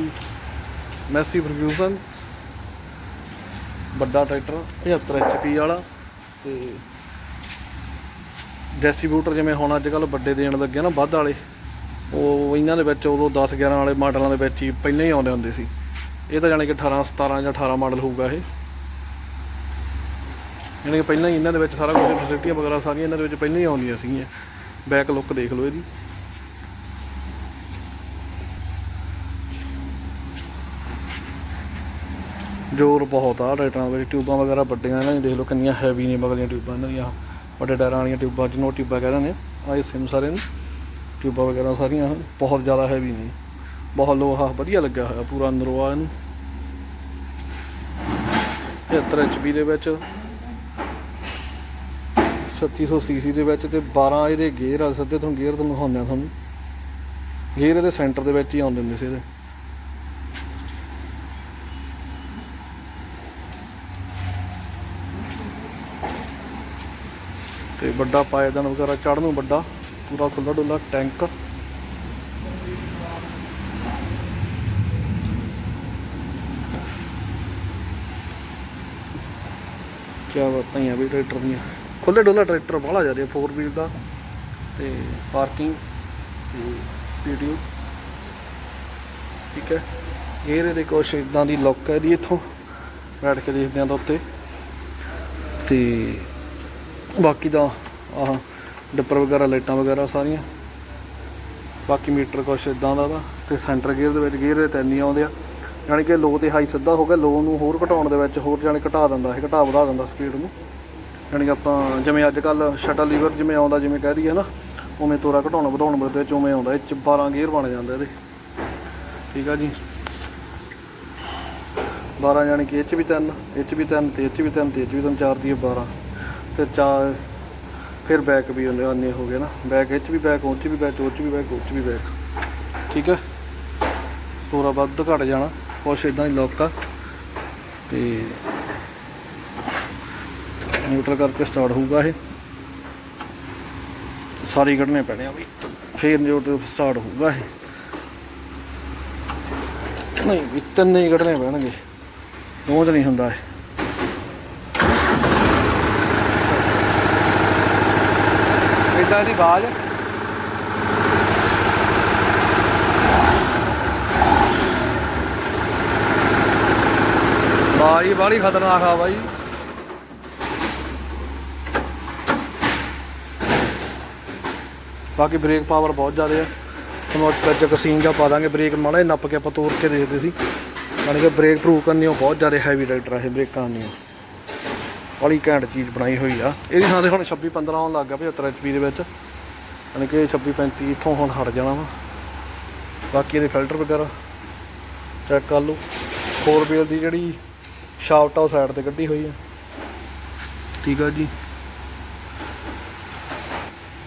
ਮੈਸੀ ਫਰਗਿਊਸਨ, ਵੱਡਾ ਟਰੈਕਟਰ 75 HP ਵਾਲਾ ਤੇ ਡਿਸਟ੍ਰੀਬਿਊਟਰ ਜਿਵੇਂ ਹੁਣ ਅੱਜ ਕੱਲ ਵੱਡੇ ਦੇਣ ਲੱਗੇ ਨਾ ਵੱਧ ਵਾਲੇ, ਉਹ ਇਹਨਾਂ ਦੇ ਵਿੱਚ ਉਦੋਂ 10 11 ਵਾਲੇ ਮਾਡਲਾਂ ਦੇ ਵਿੱਚ ਹੀ ਪਹਿਲਾਂ ਹੀ ਆਉਂਦੇ ਹੁੰਦੇ ਸੀ। ਇਹ ਤਾਂ ਜਾਣੀ ਕਿ 18 17 ਜਾਂ 18 ਮਾਡਲ ਹੋਊਗਾ ਇਹ। ਯਾਨੀ ਕਿ ਪਹਿਲਾਂ ਹੀ ਇਹਨਾਂ ਦੇ ਵਿੱਚ ਸਾਰਾ ਕੁਝ ਫੈਸਿਲਿਟੀਆਂ ਵਗੈਰਾ ਸਾਰੀਆਂ ਇਹਨਾਂ ਦੇ ਵਿੱਚ ਪਹਿਲਾਂ ਹੀ ਆਉਂਦੀਆਂ ਸੀਗੀਆਂ। ਬੈਕ ਲੁੱਕ ਦੇਖ ਲਓ ਇਹਦੀ। ਜ਼ੋਰ ਬਹੁਤ ਆ, ਟਰੈਕਟਰਾਂ ਦੇ ਵਿੱਚ ਟਿਊਬਾਂ ਵਗੈਰਾ ਵੱਡੀਆਂ ਇਹਨਾਂ ਦੀ ਦੇਖ ਲਓ ਕਿੰਨੀਆਂ ਹੈਵੀ ਨੇ ਬਗਲੀਆਂ ਟਿਊਬਾਂ, ਇਹਨਾਂ ਦੀਆਂ, ਵੱਡੇ ਟਾਇਰਾਂ ਵਾਲੀਆਂ ਟਿਊਬਾਂ ਜਿਹਨੂੰ ਟਿਊਬਾਂ ਕਹਿੰਦੇ ਨੇ ਆਹ ਸਿਮ ਸਾਰੇ ਨੇ, ਟਿਊਬਾਂ ਵਗੈਰਾ ਸਾਰੀਆਂ, ਬਹੁਤ ਜ਼ਿਆਦਾ ਹੈਵੀ ਨੇ, ਬਹੁਤ ਲੋਹਾ ਵਧੀਆ ਲੱਗਿਆ ਹੋਇਆ ਪੂਰਾ ਅੰਦਰੋਂ ਆ ਇਹਨੂੰ। 75 HP ਦੇ ਵਿੱਚ 3600 ਸੀਸੀ ਦੇ ਵਿੱਚ ਤੇ 12 ਇਹਦੇ ਗੇਅਰ ਆ, ਸਿੱਧੇ ਤੁਹਾਨੂੰ ਗੇਅਰ ਤੁਹਾਨੂੰ ਦਿਖਾਉਂਦੇ ਆ ਤੁਹਾਨੂੰ। ਗੇਅਰ ਇਹਦੇ ਸੈਂਟਰ ਦੇ ਵਿੱਚ ਹੀ ਆਉਂਦੇ ਹੁੰਦੇ ਸੀ ਤੇ ਵੱਡਾ ਪਾਇਦਾਨ ਵਗੈਰਾ, ਚੜ੍ਹਨ ਨੂੰ ਵੱਡਾ, ਪੂਰਾ ਖੁੱਲਾ ਡੁੱਲਾ ਟੈਂਕ। ਕੀ ਬਾਤਾਂ ਹੀ ਆ ਵੀ ਟਰੈਕਟਰ ਦੀਆਂ। ਖੁੱਲੇ ਡੁੱਲਾ ਟਰੈਕਟਰ ਬਾਹਲਾ ਜਾ ਰਿਹਾ 4 ਵੀਲ ਦਾ ਤੇ ਪਾਰਕਿੰਗ ਤੇ ਵੀਡੀਓ ਠੀਕ ਹੈ। ਇਹ ਇਹਦੇ ਕੁਛ ਇਦਾਂ ਦੀ ਲੁੱਕ ਹੈ ਇਹਦੀ ਇੱਥੋਂ। ਬੈਠ ਕੇ ਦੇਖਦੇ ਆਂ ਤਾਂ ਉੱਤੇ। ਤੇ ਬਾਕੀ ਦਾ ਆਹ ਡੱਪਰ ਵਗੈਰਾ, ਲਾਈਟਾਂ ਵਗੈਰਾ ਸਾਰੀਆਂ। ਬਾਕੀ ਮੀਟਰ ਕੁਛ ਇਦਾਂ ਦਾ ਵਾ, ਤੇ ਸੈਂਟਰ ਗੇਅਰ ਦੇ ਵਿੱਚ ਗੇਅਰ ਦੇ ਤਿੰਨ ਹੀ ਆਉਂਦੇ ਆ। ਯਾਨੀ ਕਿ ਲੋ ਤੇ ਹਾਈ ਸਿੱਧਾ ਹੋ ਗਿਆ ਲੋ ਨੂੰ ਹੋਰ ਘਟਾਉਣ ਦੇ ਵਿੱਚ ਹੋਰ ਜਾਣੀ ਘਟਾ ਦਿੰਦਾ, ਇਹ ਘਟਾ ਵਧਾ ਦਿੰਦਾ ਸਪੀਡ ਨੂੰ। ਯਾਨੀ ਕਿ ਆਪਾਂ ਜਿਵੇਂ ਅੱਜ ਕੱਲ ਸ਼ਟਲ ਲੀਵਰ ਜਿਵੇਂ ਆਉਂਦਾ, ਜਿਵੇਂ ਕਹਿ ਦਈਏ ਨਾ, ਉਵੇਂ ਤੋਰਾ ਘਟਾਉਣ, ਵਧਾਉਣ ਦੇ ਵਿੱਚ ਉਵੇਂ ਆਉਂਦਾ, ਇਹ ਚ 12 ਗੇਅਰ ਬਣ ਜਾਂਦਾ ਇਹਦੇ। ਠੀਕ ਆ ਜੀ? 12 ਯਾਨੀ ਕਿ ਇਹ 'ਚ ਵੀ ਤਿੰਨ, ਇਹ 'ਚ ਵੀ ਤਿੰਨ, ਤੇ ਇਹ 'ਚ ਵੀ ਤਿੰਨ, ਤੇ ਇਹ 'ਚ ਵੀ ਤਿੰਨ, ਚਾਰ ਦੀ 12 ਤੇ ਚਾਰ ਫਿਰ ਬੈਕ ਵੀ ਉਹਨੇ ਹੋ ਗਏ ਨਾ। ਬੈਕ ਇਹ 'ਚ ਵੀ ਬੈਕ ਉਹ 'ਚ ਵੀ ਬੈਕ ਉਹ 'ਚ ਵੀ ਬੈਕ ਉਹ 'ਚ ਵੀ ਬੈਕ ਠੀਕ ਹੈ ਥੋੜਾ ਵੱਧ ਘਟ ਜਾਣਾ, ਕੁਛ ਇਦਾਂ ਹੀ ਲੋਕ ਆ। ਤੇ ਨਿਊਟਰਲ ਕਰਕੇ ਸਟਾਰਟ ਹੋਊਗਾ ਇਹ। ਸਾਰੇ ਕੱਢਣੇ ਪੈਣੇ ਆ ਬਈ ਫੇਰ ਨਿਊਟਰਲ ਸਟਾਰਟ ਹੋਊਗਾ ਇਹ। ਨਹੀਂ, ਵੀ ਤਿੰਨੇ ਹੀ ਕੱਢਣੇ ਪੈਣਗੇ। ਦੋ ਨਹੀਂ ਹੁੰਦਾ ਇਹ। ਇਦਾਂ ਦੀ ਆਵਾਜ਼। ਬਾਈ ਬਾੜੀ ਖਤਰਨਾਕ ਆ ਬਾਈ। ਬਾਕੀ ਬ੍ਰੇਕ ਪਾਵਰ ਬਹੁਤ ਜ਼ਿਆਦਾ ਆ ਤੁਹਾਨੂੰ ਅੱਜ ਤੱਕ ਸੀਨ ਜਾਂ ਪਾ ਦਾਂਗੇ ਬ੍ਰੇਕ ਮਾੜਾ ਜਿਹਾ ਨੱਪ ਕੇ ਆਪਾਂ ਤੋੜ ਕੇ ਦੇਖਦੇ ਸੀ। ਯਾਨੀ ਕਿ ਬ੍ਰੇਕ ਪ੍ਰੂਵ ਕਰਨੀ ਉਹ ਬਹੁਤ ਜ਼ਿਆਦਾ ਹੈਵੀ ਰਾਈਡਰ ਆ ਇਹ ਬ੍ਰੇਕਾਂ ਨਹੀਂ ਬੜੀ ਘੈਂਟ ਚੀਜ਼ ਬਣਾਈ ਹੋਈ ਆ। ਇਹਦੀ ਥਾਂ ਤੇ ਹੁਣ 26 15 ਆਉਣ ਲੱਗ ਗਿਆ 75 HP ਦੇ ਵਿੱਚ। ਯਾਨੀ ਕਿ 26 35 ਇੱਥੋਂ ਹੁਣ ਹਟ ਜਾਣਾ ਵਾ। ਬਾਕੀ ਇਹਦੇ ਫਿਲਟਰ ਵਗੈਰਾ ਚੈੱਕ ਕਰ ਲਓ। ਫੋਰ ਵੀਲ ਦੀ ਜਿਹੜੀ ਸ਼ਾਫਟ ਆ ਉਹ ਸਾਈਡ ਤੇ ਕੱਢੀ ਹੋਈ ਆ। ਠੀਕ ਆ ਜੀ।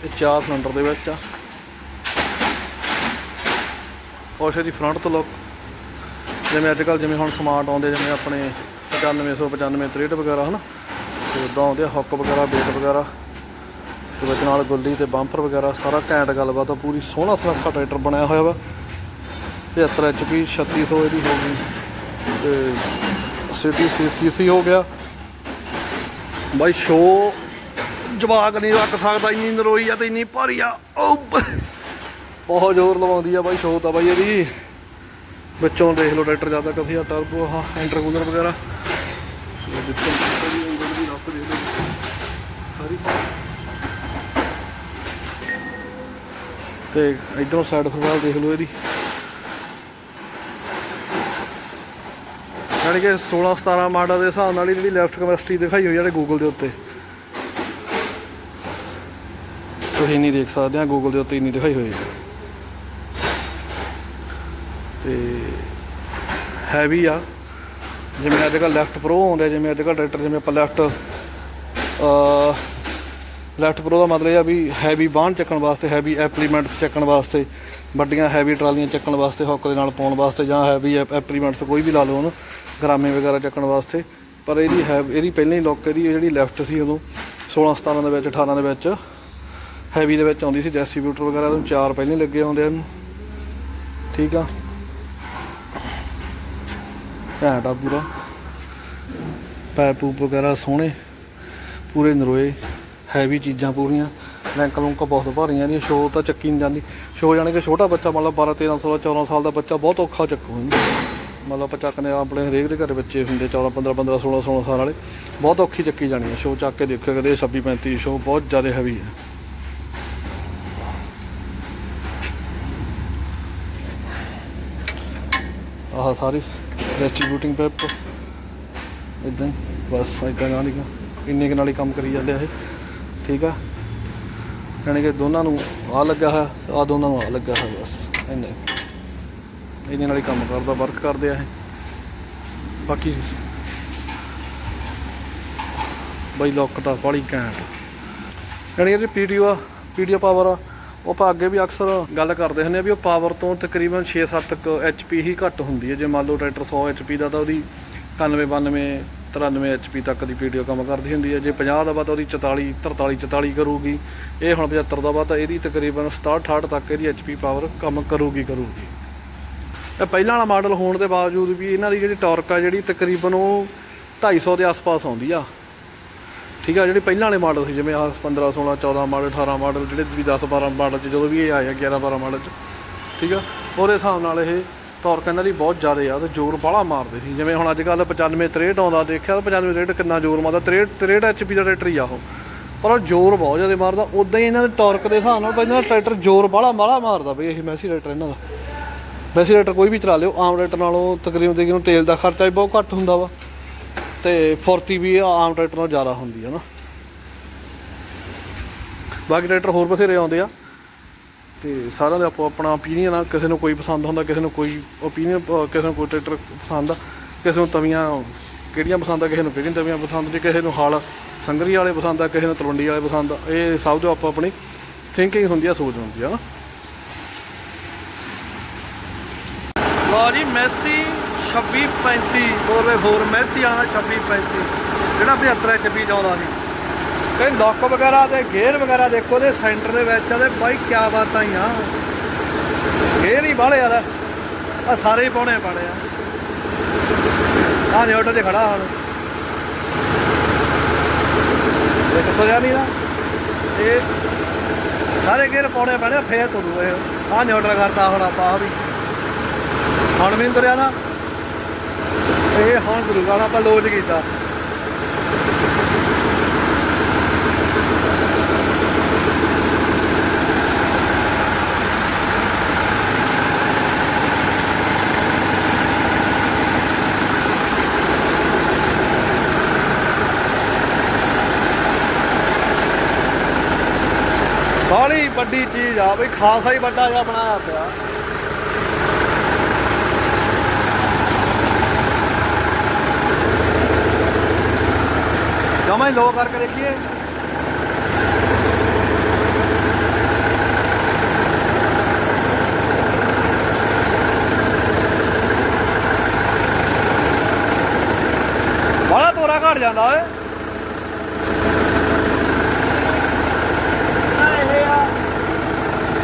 ਇਹ ਚਾਰ ਸਿਲੰਡਰ ਦੇ ਵਿੱਚ ਆ। ਪੋਰਸ਼ੇ ਦੀ ਫਰੰਟ ਤੋਂ ਲੁੱਕ ਜਿਵੇਂ ਅੱਜ ਕੱਲ ਜਿਵੇਂ ਹੁਣ ਸਮਾਰਟ ਆਉਂਦੇ, ਜਿਵੇਂ ਆਪਣੇ 95 195 63 ਵਗੈਰਾ, ਹਨਾ? ਤੇ ਉਦਾਂ ਆਉਂਦੇ ਹੁੱਕ ਵਗੈਰਾ ਬੇਟ ਵਗੈਰਾ। ਤੇ ਵਿੱਚ ਨਾਲ ਗੁੱਲੀ ਤੇ ਬੰਪਰ ਵਗੈਰਾ, ਸਾਰਾ ਘੈਂਟ ਗੱਲਬਾਤ ਆ, ਪੂਰੀ ਸੋਹਣਾ ਸੁਨੱਖਾ ਟਰੈਕਟਰ ਬਣਿਆ ਹੋਇਆ ਵਾ। 75 HP 3600 ਇਹਦੀ ਹੋ ਗਈ। ਤੇ ਸਿਟੀ ਸੀਸੀ ਹੋ ਗਿਆ। ਬਾਈ ਸ਼ੋ, ਜਵਾਕ ਨਹੀਂ ਰੱਖ ਸਕਦਾ, ਇੰਨੀ ਨਰੋਈ ਆ ਤੇ ਇੰਨੀ ਭਾਰੀ ਆ। ਓ ਬਹੁਤ ਜ਼ੋਰ ਲਵਾਉਂਦੀ ਆ ਬਾਈ ਸ਼ੋ ਤਾਂ ਬਾਈ ਇਹਦੀ। ਵਿੱਚੋਂ ਦੇਖ ਲਓ ਟਰੈਕਟਰ ਜ਼ਿਆਦਾ ਕਾਫੀ ਆ ਟਰਬੋ ਆ ਇੰਟਰਕੂਲਰ ਵਗੈਰਾ। ਇਹ ਵਿੱਚੋਂ ਵੀ ਉਂਗਲ ਦੀ ਰੱਖ ਦੇ ਲਓ ਸਾਰੀ ਤੇ ਇਧਰੋਂ ਸਾਈਡ ਫਰਵਾਲ ਦੇਖ ਲਓ ਇਹਦੀ। ਯਾਨੀ ਕਿ 16 17 ਮਾਡਲ ਦੇ ਹਿਸਾਬ ਨਾਲ ਹੀ ਜਿਹੜੀ ਲੈਫਟ ਕੈਪੈਸਿਟੀ ਦਿਖਾਈ ਹੋਈ ਆ ਜਿਹੜੇ ਗੂਗਲ ਦੇ ਉੱਤੇ। ਤੁਸੀਂ ਨਹੀਂ ਦੇਖ ਸਕਦੇ ਆ ਗੂਗਲ ਦੇ ਉੱਤੇ ਇੰਨੀ ਦਿਖਾਈ ਹੋਈ ਹੈ ਤੇ ਹੈਵੀ ਆ। ਜਿਵੇਂ ਅੱਜ ਕੱਲ੍ਹ ਲੈਫਟ ਪ੍ਰੋ ਆਉਂਦੇ ਆ, ਜਿਵੇਂ ਅੱਜ ਕੱਲ੍ਹ ਟਰੈਕਟਰ ਜਿਵੇਂ ਆਪਾਂ ਲੈਫਟ ਲੈਫਟ ਪ੍ਰੋ ਦਾ ਮਤਲਬ ਇਹ ਆ ਵੀ ਹੈਵੀ ਬਾਹਨ ਚੱਕਣ ਵਾਸਤੇ ਹੈਵੀ ਐਪਲੀਮੈਂਟਸ ਚੱਕਣ ਵਾਸਤੇ, ਵੱਡੀਆਂ ਹੈਵੀ ਟਰਾਲੀਆਂ ਚੱਕਣ ਵਾਸਤੇ ਹੌਕ ਦੇ ਨਾਲ ਪਾਉਣ ਵਾਸਤੇ ਜਾਂ ਹੈਵੀ ਐਪਲੀਮੈਂਟਸ ਕੋਈ ਵੀ ਲਾ ਲਓ ਉਹਨੂੰ, ਗਰਾਮੇ ਵਗੈਰਾ ਚੱਕਣ ਵਾਸਤੇ। ਪਰ ਇਹਦੀ ਹੈ ਇਹਦੀ ਪਹਿਲਾਂ ਹੀ ਲੋਕ ਇਹਦੀ ਜਿਹੜੀ ਲੈਫਟ ਸੀ ਉਦੋਂ 16 17 ਦੇ ਵਿੱਚ 18 ਦੇ ਵਿੱਚ ਹੈਵੀ ਦੇ ਵਿੱਚ ਆਉਂਦੀ ਸੀ ਡਿਸਟ੍ਰੀਬਿਊਟਰ ਵਗੈਰਾ ਤੋਂ ਚਾਰ ਪਹਿਲਾਂ ਲੱਗੇ ਆਉਂਦੇ ਹਨ ਠੀਕ ਆ? ਘੈਂਟ ਆ ਪੂਰਾ। ਪੈਪ ਪੂਪ ਵਗੈਰਾ ਸੋਹਣੇ, ਪੂਰੇ ਨਰੋਏ। ਹੈਵੀ ਚੀਜ਼ਾਂ ਪੂਰੀਆਂ ਲੈਂਕ ਲੁੰਕ ਬਹੁਤ ਭਾਰੀਆਂ ਨੇ ਸ਼ੋ ਤਾਂ ਚੱਕੀ ਨਹੀਂ ਜਾਂਦੀ। ਸ਼ੋ ਜਾਣੀ ਕਿ ਛੋਟਾ ਬੱਚਾ, ਮਤਲਬ ਲਓ 12 13 16 14 ਸਾਲ ਦਾ ਬੱਚਾ ਬਹੁਤ ਔਖਾ ਚੱਕੂ ਇਹਨੂੰ। ਮੰਨ ਆਪਾਂ ਚੱਕਨੇ ਆਪਣੇ ਹਰੇਕ ਦੇ ਘਰ ਬੱਚੇ ਹੁੰਦੇ 14 15 15 16 16 ਸਾਲ ਵਾਲੇ। ਬਹੁਤ ਔਖੀ ਚੱਕੀ ਜਾਣੀ ਹੈ ਸ਼ੋ ਚੱਕ ਕੇ ਦੇਖਿਓ ਕਦੇ 26 35 ਸ਼ੋ ਬਹੁਤ ਜ਼ਿਆਦਾ ਹੈਵੀ ਹੈ। ਆਹ ਸਾਰੀ ਡਿਸਟ੍ਰੀਬਿਊਟਿੰਗ ਪੈਪ ਇਦਾਂ ਹੀ, ਬਸ ਇਦਾਂ ਨਾਲ ਹੀ ਇੰਨੇ ਕੁ ਨਾਲ ਹੀ ਕੰਮ ਕਰੀ ਜਾਂਦੇ ਆ ਇਹ। ਠੀਕ ਆ? ਯਾਨੀ ਕਿ ਦੋਨਾਂ ਨੂੰ ਆ ਲੱਗਾ ਹੈ ਆ ਦੋਨਾਂ ਨੂੰ ਆ ਲੱਗਾ ਹੈ ਬਸ, ਇੰਨੇ ਇਹਦੇ ਨਾਲ ਹੀ ਕੰਮ ਕਰਦਾ ਵਰਕ ਕਰਦੇ ਆ ਇਹ। ਬਾਕੀ ਬਈ ਲੋਕ ਤਾਂ ਬੜੀ ਘੈਂਟ। ਯਾਨੀ ਇਹਦੀ ਪੀਡੀਓ ਆ ਪੀਡੀਓ ਪਾਵਰ ਆ, ਉਹ ਆਪਾਂ ਅੱਗੇ ਵੀ ਅਕਸਰ ਗੱਲ ਕਰਦੇ ਹੁੰਦੇ ਆ ਵੀ ਉਹ ਪਾਵਰ ਤੋਂ ਤਕਰੀਬਨ 6-7 ਤੱਕ ਐਚਪੀ ਹੀ ਘੱਟ ਹੁੰਦੀ ਹੈ। ਜੇ ਮੰਨ ਲਓ ਟਰੈਕਟਰ 100 ਐਚਪੀ ਦਾ ਤਾਂ ਉਹਦੀ 91 92 93 ਐਚਪੀ ਤੱਕ ਦੀ ਪੀਡੀਓ ਕੰਮ ਕਰਦੀ ਹੁੰਦੀ ਹੈ। ਜੇ 50 ਦਾ ਵਾ ਤਾਂ ਉਹਦੀ 44 43 44 ਕਰੂਗੀ। ਇਹ ਹੁਣ 75 ਦਾ ਵਾ ਤਾਂ ਇਹਦੀ ਤਕਰੀਬਨ 67 68 ਤੱਕ ਇਹਦੀ ਐਚਪੀ ਪਾਵਰ ਕੰਮ ਕਰੂਗੀ ਕਰੂਗੀ। ਇਹ ਪਹਿਲਾਂ ਵਾਲਾ ਮਾਡਲ ਹੋਣ ਦੇ ਬਾਵਜੂਦ ਵੀ ਇਹਨਾਂ ਦੀ ਜਿਹੜੀ ਟਾਰਕ ਆ, ਜਿਹੜੀ ਤਕਰੀਬਨ ਉਹ 250 ਦੇ ਆਸ-ਪਾਸ ਆਉਂਦੀ ਆ। ਠੀਕ ਆ, ਜਿਹੜੇ ਪਹਿਲਾਂ ਵਾਲੇ ਮਾਡਲ ਸੀ, ਜਿਵੇਂ ਆਹ 15 16 14 ਮਾਡਲ 18 ਮਾਡਲ ਜਿਹੜੇ ਵੀ 10 12 ਮਾਡਲ ਚ, ਜਦੋਂ ਵੀ ਇਹ ਆਇਆ 11 12 ਮਾਡਲ ਚ। ਠੀਕ ਆ, ਉਹਦੇ ਹਿਸਾਬ ਨਾਲ ਇਹ ਟੌਰਕ ਇਹਨਾਂ ਦੀ ਬਹੁਤ ਜ਼ਿਆਦਾ ਆ ਤੇ ਜ਼ੋਰ ਬਾਹਲਾ ਮਾਰਦੇ ਸੀ। ਜਿਵੇਂ ਹੁਣ ਅੱਜ ਕੱਲ 95 63 ਆਉਂਦਾ, ਦੇਖਿਆ ਤਾਂ 95 63 ਕਿੰਨਾ ਜ਼ੋਰ ਮਾਰਦਾ 63 63 ਐਚਪੀ ਦਾ ਟਰੈਕਟਰ ਹੀ ਆ ਉਹ। ਪਰ ਉਹ ਜ਼ੋਰ ਬਹੁਤ ਜ਼ਿਆਦਾ ਮਾਰਦਾ ਉਦਾਂ ਹੀ ਇਹਨਾਂ ਦੇ ਟਾਰਕ ਦੇ ਹਿਸਾਬ ਨਾਲ ਦਾ ਟਰੈਕਟਰ ਜ਼ੋਰ ਬਾਹਲਾ ਬਾਹਲਾ ਮਾਰਦਾ ਬਈ, ਇਹ ਮੈਸੀ ਟਰੈਕਟਰ ਇਹਨਾਂ ਦਾ। ਮੈਸੀ ਟਰੈਕਟਰ ਕੋਈ ਵੀ ਚਲਾ ਲਿਓ, ਆਮ ਟਰੈਕਟਰ ਨਾਲੋਂ ਤਕਰੀਬਨ ਤਕਰੀਬਨ ਤੇਲ ਦਾ ਖਰਚਾ ਵੀ ਬਹੁਤ ਘੱਟ ਹੁੰਦਾ ਵਾ ਤੇ ਫੁਰਤੀ ਵੀ ਆਮ ਟਰੈਕਟਰ ਨਾਲੋਂ ਜ਼ਿਆਦਾ ਹੁੰਦੀ ਹੈ ਨਾ। ਬਾਕੀ ਟਰੈਕਟਰ ਹੋਰ ਬਥੇਰੇ ਆਉਂਦੇ ਆ। ਤੇ ਸਾਰਿਆਂ ਦਾ ਆਪੋ ਆਪਣਾ ਓਪੀਨੀਅਨ ਆ। ਕਿਸੇ ਨੂੰ ਕੋਈ ਪਸੰਦ ਹੁੰਦਾ, ਕਿਸੇ ਨੂੰ ਕੋਈ ਓਪੀਨੀਅਨ ਕਿਸੇ ਨੂੰ ਕੋਈ ਟਰੈਕਟਰ ਪਸੰਦ ਆ। ਕਿਸੇ ਨੂੰ ਤਵੀਆਂ ਕਿਹੜੀਆਂ ਪਸੰਦ ਆ, ਕਿਸੇ ਨੂੰ ਕਿਹੜੀਆਂ ਤਵੀਆਂ ਪਸੰਦ ਜੇ ਕਿਸੇ ਨੂੰ ਹਾਲ ਸੰਗਰੀ ਵਾਲੇ ਪਸੰਦ ਆ, ਕਿਸੇ ਨੂੰ ਤਲਵੰਡੀ ਵਾਲੇ ਪਸੰਦ ਆ। ਇਹ ਸਭ ਤੋਂ ਆਪੋ ਆਪਣੀ ਥਿੰਕਿੰਗ ਹੁੰਦੀ ਆ, ਸੋਚ ਹੁੰਦੀ ਆ ਨਾ। ਲਓ ਜੀ, ਮੈਸੀ 2635 4x4 ਮੈਸੀ ਵਾਲਾ 2635 ਜਿਹੜਾ 75 ਚ ਵੀ ਆਉਂਦਾ ਤੇ ਲੋਕ ਵਗੈਰਾ ਤੇ ਗੇਅਰ ਵਗੈਰਾ ਦੇਖੋ ਦੇ ਸੈਂਟਰ ਦੇ ਵਿੱਚ ਤੇ ਬਾਈ ਕੀ ਬਾਤਾਂ ਹੀ ਆ। ਗੇਅਰ ਹੀ ਬਾਹਲੇ ਯਾਰ ਆ ਸਾਰੇ ਹੀ ਪਾਉਣੇ ਪਾਣੇ ਆ। ਆ ਨਿਊਟਰ ਤੇ ਖੜਾ ਹੁਣ। ਇਹ ਕਿੱਥੋਂ ਜਾ ਨਹੀਂ ਨਾ ਇਹ ਸਾਰੇ ਗੇਅਰ ਪਾਉਣੇ ਪੈਣੇ ਆ, ਫੇਰ ਤੁਰੂ ਇਹ ਆ। ਨਿਊਟਰ ਕਰਤਾ ਹੁਣ ਆਪਾਂ ਆਹ ਵੀ। ਹੁਣ ਵੀ ਤੁਰਿਆ ਨਾ। ਇਹ ਹੁਣ ਤੁਰੂਗਾ ਹੁਣ ਆਪਾਂ ਲੋਡ ਕੀਤਾ ਬਾਹਲੀ ਵੱਡੀ ਚੀਜ਼ ਆ ਬਈ ਖਾਸਾ ਹੀ ਵੱਡਾ ਜਿਹਾ ਬਣਾਇਆ ਪਿਆ ਜਮਾ ਹੀ ਲੋ ਕਰਕੇ ਦੇਖੀਏ। ਬੜਾ ਤੋਰਾ ਘਟ ਜਾਂਦਾ ਓਏ।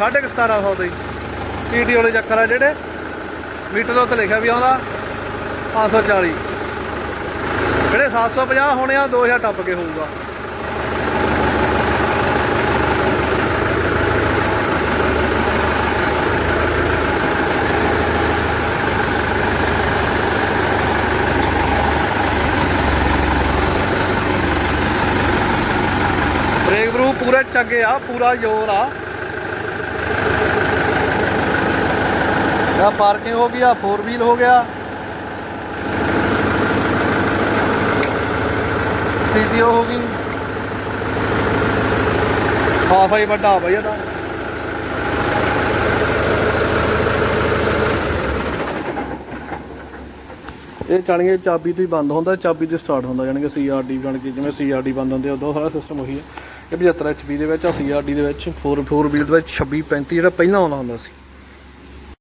1750 ਦੇ ਟੀਟੀ ਵਾਲੇ ਚੱਕਰ ਆ ਜਿਹੜੇ। ਮੀਟਰ ਦੇ ਉੱਤੇ ਲਿਖਿਆ ਵੀ ਆਉਂਦਾ 540 ਜਿਹੜੇ 750 ਹੋਣੇ ਆ 2000 ਟੱਪ ਕੇ ਹੋਊਗਾ। ਬ੍ਰੇਕ ਬਰੂ ਪੂਰੇ ਚੱਗੇ ਆ, ਪੂਰਾ ਜ਼ੋਰ ਆ। ਆ ਪਾਰਕਿੰਗ ਹੋ ਗਈ ਆ 4 ਵੀਲ ਹੋ ਗਿਆ। ਪੀਟੀਓ ਹੋ ਗਈ। ਹਾਫ ਆਈ ਵੱਡਾ ਬਈ ਇਹਦਾ। ਇਹ ਜਾਣੀ ਕਿ ਚਾਬੀ ਤੋਂ ਹੀ ਬੰਦ ਹੁੰਦਾ, ਚਾਬੀ ਤੇ ਸਟਾਰਟ ਹੁੰਦਾ, ਜਾਣੀ ਕਿ ਸੀਆਰਡੀ ਜਾਣੀ ਕਿ ਜਿਵੇਂ ਸੀਆਰਡੀ ਬੰਦ ਹੁੰਦੇ ਆ, ਉਦੋਂ ਸਾਰਾ ਸਿਸਟਮ ਉਹੀ ਹੈ। ਇਹ 75 ਐਚਪੀ ਦੇ ਵਿੱਚ ਆ ਸੀਆਰਡੀ ਦੇ ਵਿੱਚ 4 4 ਵੀਲ ਦੇ ਵਿੱਚ 26 35 ਜਿਹੜਾ ਪਹਿਲਾਂ ਆਉਂਦਾ ਹੁੰਦਾ ਸੀ।